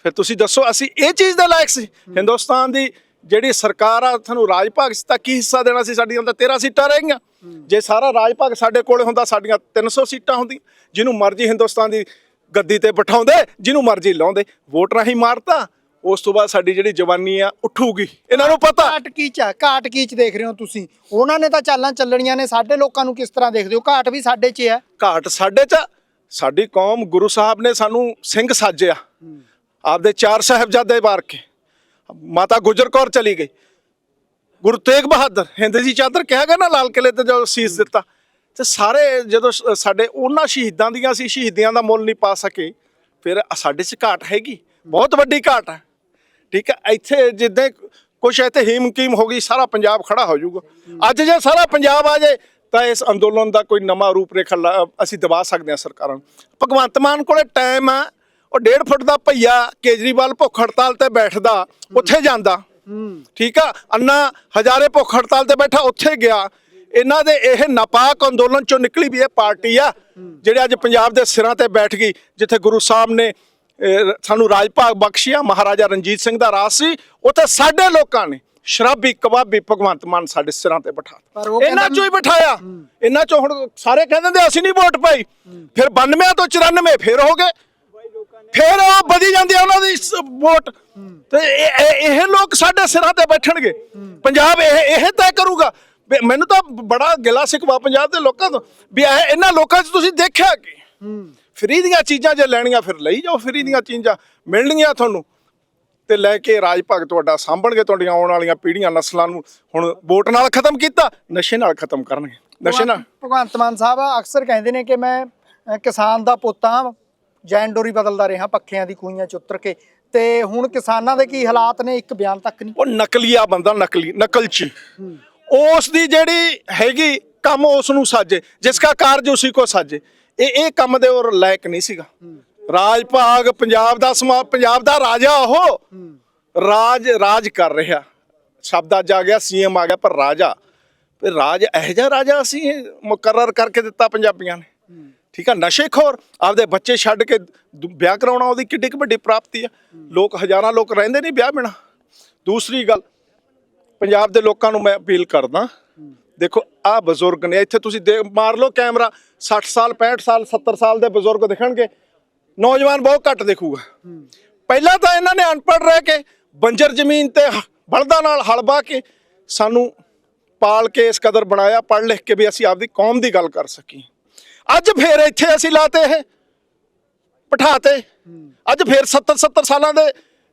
ਫਿਰ ਤੁਸੀਂ ਦੱਸੋ ਅਸੀਂ ਇਹ ਚੀਜ਼ ਦੇ ਲਾਇਕ ਸੀ। ਹਿੰਦੁਸਤਾਨ ਦੀ ਜਿਹੜੀ ਸਰਕਾਰ ਆ ਤੁਹਾਨੂੰ ਰਾਜ ਭਾਗ ਤਾਂ ਕੀ ਹਿੱਸਾ ਦੇਣਾ ਸੀ? ਸਾਡੀਆਂ ਤਾਂ 13 ਸੀਟਾਂ ਰਹਿ ਗਈਆਂ। ਜੇ ਸਾਰਾ ਰਾਜ ਭਾਗ ਸਾਡੇ ਕੋਲੇ ਹੁੰਦਾ ਸਾਡੀਆਂ 300 ਸੀਟਾਂ ਹੁੰਦੀਆਂ। ਜਿਹਨੂੰ ਮਰਜ਼ੀ ਹਿੰਦੁਸਤਾਨ ਦੀ ਗੱਦੀ ਤੇ ਬਿਠਾਉਂਦੇ ਜਿਹਨੂੰ ਮਰਜ਼ੀ ਲਾਉਂਦੇ। ਵੋਟ ਰਾਹੀਂ ਮਾਰਤਾ ਉਸ ਤੋਂ ਬਾਅਦ ਸਾਡੀ ਜਿਹੜੀ ਜਵਾਨੀ ਆ ਉੱਠੂਗੀ। ਇਹਨਾਂ ਨੂੰ ਪਤਾ। ਘਾਟ ਕੀ ਚ ਆ ਘਾਟ ਕੀ ਚ ਦੇਖ ਰਹੇ ਹੋ ਤੁਸੀਂ। ਉਹਨਾਂ ਨੇ ਤਾਂ ਚਾਲਾਂ ਚੱਲਣੀਆਂ ਨੇ ਸਾਡੇ ਲੋਕਾਂ ਨੂੰ ਕਿਸ ਤਰ੍ਹਾਂ ਦੇਖਦੇ ਹੋ? ਘਾਟ ਵੀ ਸਾਡੇ 'ਚ ਹੈ ਘਾਟ ਸਾਡੇ ਚ ਆ। ਸਾਡੀ ਕੌਮ ਗੁਰੂ ਸਾਹਿਬ ਨੇ ਸਾਨੂੰ ਸਿੰਘ ਸਾਜਿਆ। ਆਪਦੇ ਚਾਰ ਸਾਹਿਬਜ਼ਾਦੇ ਵਾਰ ਕੇ। ਮਾਤਾ ਗੁਜਰ ਕੌਰ ਚਲੀ ਗਈ। ਗੁਰੂ ਤੇਗ ਬਹਾਦਰ, ਹਿੰਦ ਜੀ ਚਾਦਰ ਕਿਹਾ ਗਿਆ ਨਾ ਲਾਲ ਕਿਲੇ ਤੇ ਜਦੋਂ ਸੀਸ ਦਿੱਤਾ। ਤੇ ਸਾਰੇ ਜਦੋਂ ਸ- ਸਾਡੇ ਉਹਨਾਂ ਸ਼ਹੀਦਾਂ ਦੀਆਂ ਸੀ, ਸ਼ਹੀਦੀਆਂ ਦਾ ਮੁੱਲ ਨਹੀਂ ਪਾ ਸਕੇ। ਫਿਰ ਸਾਡੇ ਚ ਘਾਟ ਹੈਗੀ। ਬਹੁਤ ਵੱਡੀ ਘਾਟ ਹੈ। ਠੀਕ ਹੈ, ਇੱਥੇ ਜਿੱਦਾਂ ਕੁਛ ਇੱਥੇ ਹੀਮਕੀਮ ਹੋ ਗਈ, ਸਾਰਾ ਪੰਜਾਬ ਖੜਾ ਹੋ ਜਾਊਗਾ। ਅੱਜ ਜੇ ਸਾਰਾ ਪੰਜਾਬ ਆ ਜਾਏ ਤਾਂ ਇਸ ਅੰਦੋਲਨ ਦਾ ਕੋਈ ਨਵਾਂ ਰੂਪ ਰੇਖਾ ਲਾ- ਅਸੀਂ ਦਬਾ ਸਕਦੇ ਹਾਂ ਸਰਕਾਰਾਂ ਨੂੰ। ਭਗਵੰਤ ਮਾਨ ਕੋਲੇ ਟਾਈਮ ਆ ਉਹ 1.5 ਫੁੱਟ ਦਾ ਭਈਆ ਕੇਜਰੀਵਾਲ ਭੁੱਖ ਹੜਤਾਲ ਤੇ ਬੈਠਦਾ ਉੱਥੇ ਜਾਂਦਾ। ਠੀਕ ਆ? ਅੰਨਾ ਹਜ਼ਾਰੇ ਭੁੱਖ ਹੜਤਾਲ ਤੇ ਬੈਠਾ ਉੱਥੇ ਗਿਆ। ਇਹਨਾਂ ਦੇ ਇਹ ਨਾਪਾਕ ਅੰਦੋਲਨ ਚੋਂ ਨਿਕਲੀ ਵੀ ਇਹ ਪਾਰਟੀ ਆ ਜਿਹੜੇ ਅੱਜ ਪੰਜਾਬ ਦੇ ਸਿਰਾਂ ਤੇ ਬੈਠ ਗਈ ਜਿੱਥੇ ਗੁਰੂ ਸਾਹਿਬ ਨੇ ਸਾਨੂੰ ਰਾਜ ਭਾਗ ਬਖਸ਼ਿਆ ਮਹਾਰਾਜਾ ਰਣਜੀਤ ਸਿੰਘ ਦਾ ਰਾਜ ਸੀ ਉੱਥੇ ਸਾਡੇ ਲੋਕਾਂ ਨੇ ਸ਼ਰਾਬੀ ਕਬਾਬੀ ਭਗਵੰਤ ਮਾਨ ਸਾਡੇ ਸਿਰਾਂ ਤੇ ਬਿਠਾ ਇਹਨਾਂ ਚੋਂ ਹੀ ਬਿਠਾਇਆ। ਇਹਨਾਂ ਚੋਂ ਹੁਣ ਸਾਰੇ ਕਹਿੰਦੇ ਅਸੀਂ ਨਹੀਂ ਵੋਟ ਪਾਈ। ਫਿਰ 92 ਤੋਂ 94 ਫਿਰ ਹੋ ਗਏ। ਫਿਰ ਉਹ ਵਧੀ ਜਾਂਦੀ ਆ ਉਹਨਾਂ ਦੀ ਸ- ਵੋਟ। ਤੇ ਇਹ- ਇਹ ਇਹ ਲੋਕ ਸਾਡੇ ਸਿਰਾਂ ਤੇ ਬੈਠਣਗੇ। ਪੰਜਾਬ ਇਹ ਇਹ ਤੈਅ ਕਰੂਗਾ। ਵੀ ਮੈਨੂੰ ਤਾਂ ਬੜਾ ਗਿਲਾ ਸਿਕਵਾ ਪੰਜਾਬ ਦੇ ਲੋਕਾਂ ਤੋਂ। ਵੀ ਇਹ ਇਹਨਾਂ ਲੋਕਾਂ 'ਚ ਤੁਸੀਂ ਦੇਖਿਆ ਕੀ ਫਰੀ ਦੀਆਂ ਚੀਜ਼ਾਂ ਜੇ ਲੈਣੀਆਂ ਫਿਰ ਲਈ ਜਾਓ ਫਰੀ ਦੀਆਂ ਚੀਜ਼ਾਂ। ਮਿਲਣਗੀਆਂ ਤੁਹਾਨੂੰ। ਤੇ ਲੈ ਕੇ ਰਾਜ ਭਗਤ ਤੁਹਾਡਾ ਸਾਂਭਣਗੇ ਤੁਹਾਡੀਆਂ ਆਉਣ ਵਾਲੀਆਂ ਪੀੜ੍ਹੀਆਂ ਨਸਲਾਂ ਨੂੰ ਹੁਣ ਵੋਟ ਨਾਲ ਖਤਮ ਕੀਤਾ ਨਸ਼ੇ ਨਾਲ ਖਤਮ ਕਰਨਗੇ। ਨਸ਼ੇ ਨਾਲ। ਭਗਵੰਤ ਮਾਨ ਸਾਹਿਬ ਅਕਸਰ ਕਹਿੰਦੇ ਨੇ ਕਿ ਮੈਂ ਅ, ਕਿਸਾਨ ਦਾ ਪੁੱਤ ਹਾਂ। ਜੈਨ ਡੋਰੀ ਬਦਲਦਾ ਰਿਹਾ ਪੱਖਿਆਂ ਦੀ ਖੂਹੀਆਂ ਚ ਉਤਰ ਕੇ। ਤੇ ਹੁਣ ਕਿਸਾਨਾਂ ਦੇ ਕੀ ਹਾਲਾਤ ਨੇ ਇੱਕ ਬਿਆਨ ਤੱਕ ਨਹੀਂ? ਉਹ ਨਕਲੀਆ ਬੰਦਾ ਨਕਲੀ ਨਕਲਚੀ ਉਸ ਦੀ ਜਿਹੜੀ ਹੈਗੀ ਕੰਮ ਉਸ ਨੂੰ ਸਾਜੇ ਜਿਸ ਦਾ ਕਾਰਜ ਉਸੇ ਕੋ ਸਾਜੇ। ਇਹ ਇਹ ਕੰਮ ਦੇ ਉਹ ਲਾਇਕ ਨਹੀਂ ਸੀਗਾ। ਰਾਜ ਭਾਗ ਪੰਜਾਬ ਦਾ ਸਮਾ ਪੰਜਾਬ ਦਾ ਰਾਜਾ ਉਹ। ਰਾਜ ਰਾਜ ਕਰ ਰਿਹਾ। ਸ਼ਬਦ ਅੱਜ ਆ ਗਿਆ ਸੀਐਮ ਆ ਗਿਆ ਪਰ ਰਾਜਾ। ਤੇ ਰਾਜ ਇਹੋ ਜਿਹਾ ਰਾਜਾ ਅਸੀਂ ਮੁਕਰਰ ਕਰਕੇ ਦਿੱਤਾ ਪੰਜਾਬੀਆਂ ਨੇ। ਠੀਕ ਆ ਨਸ਼ੇਖੋਰ ਆਪਦੇ ਬੱਚੇ ਛੱਡ ਕੇ ਦੁ- ਵਿਆਹ ਕਰਾਉਣਾ, ਉਹਦੀ ਕਿੱਡੀ ਕੁ ਵੱਡੀ ਪ੍ਰਾਪਤੀ ਆ। ਲੋਕ ਹਜ਼ਾਰਾਂ ਲੋਕ ਰਹਿੰਦੇ ਨਹੀਂ ਵਿਆਹ ਬਿਨਾ। ਦੂਸਰੀ ਗੱਲ, ਪੰਜਾਬ ਦੇ ਲੋਕਾਂ ਨੂੰ ਮੈਂ ਅਪੀਲ ਕਰਦਾ, ਦੇਖੋ ਆ ਬਜ਼ੁਰਗ ਨੇ, ਇੱਥੇ ਤੁਸੀਂ ਦੇ, ਮਾਰ ਲਓ ਕੈਮਰਾ 60 ਸਾਲ 65 ਸਾਲ 70 ਸਾਲ ਦੇ ਬਜ਼ੁਰਗ ਦਿਖਣਗੇ, ਨੌਜਵਾਨ ਬਹੁਤ ਘੱਟ ਦਿਖੂਗਾ। ਪਹਿਲਾਂ ਤਾਂ ਇਹਨਾਂ ਨੇ ਅਨਪੜ੍ਹ ਰਹਿ ਕੇ ਬੰਜਰ ਜ਼ਮੀਨ ਤੇ ਹ- ਬਲਦਾਂ ਨਾਲ ਹਲ ਵਾਹ ਕੇ ਸਾਨੂੰ ਪਾਲ ਕੇ ਇਸ ਕਦਰ ਬਣਾਇਆ, ਪੜ੍ਹ ਲਿਖ ਕੇ ਵੀ ਅਸੀਂ ਆਪਦੀ ਕੌਮ ਦੀ ਗੱਲ ਕਰ ਸਕੀਏ। ਅੱਜ ਫੇਰ ਇੱਥੇ ਅਸੀਂ ਲਾਤੇ ਇਹ ਬਿਠਾਤੇ। ਅੱਜ ਫੇਰ 70 70 ਸਾਲਾਂ ਦੇ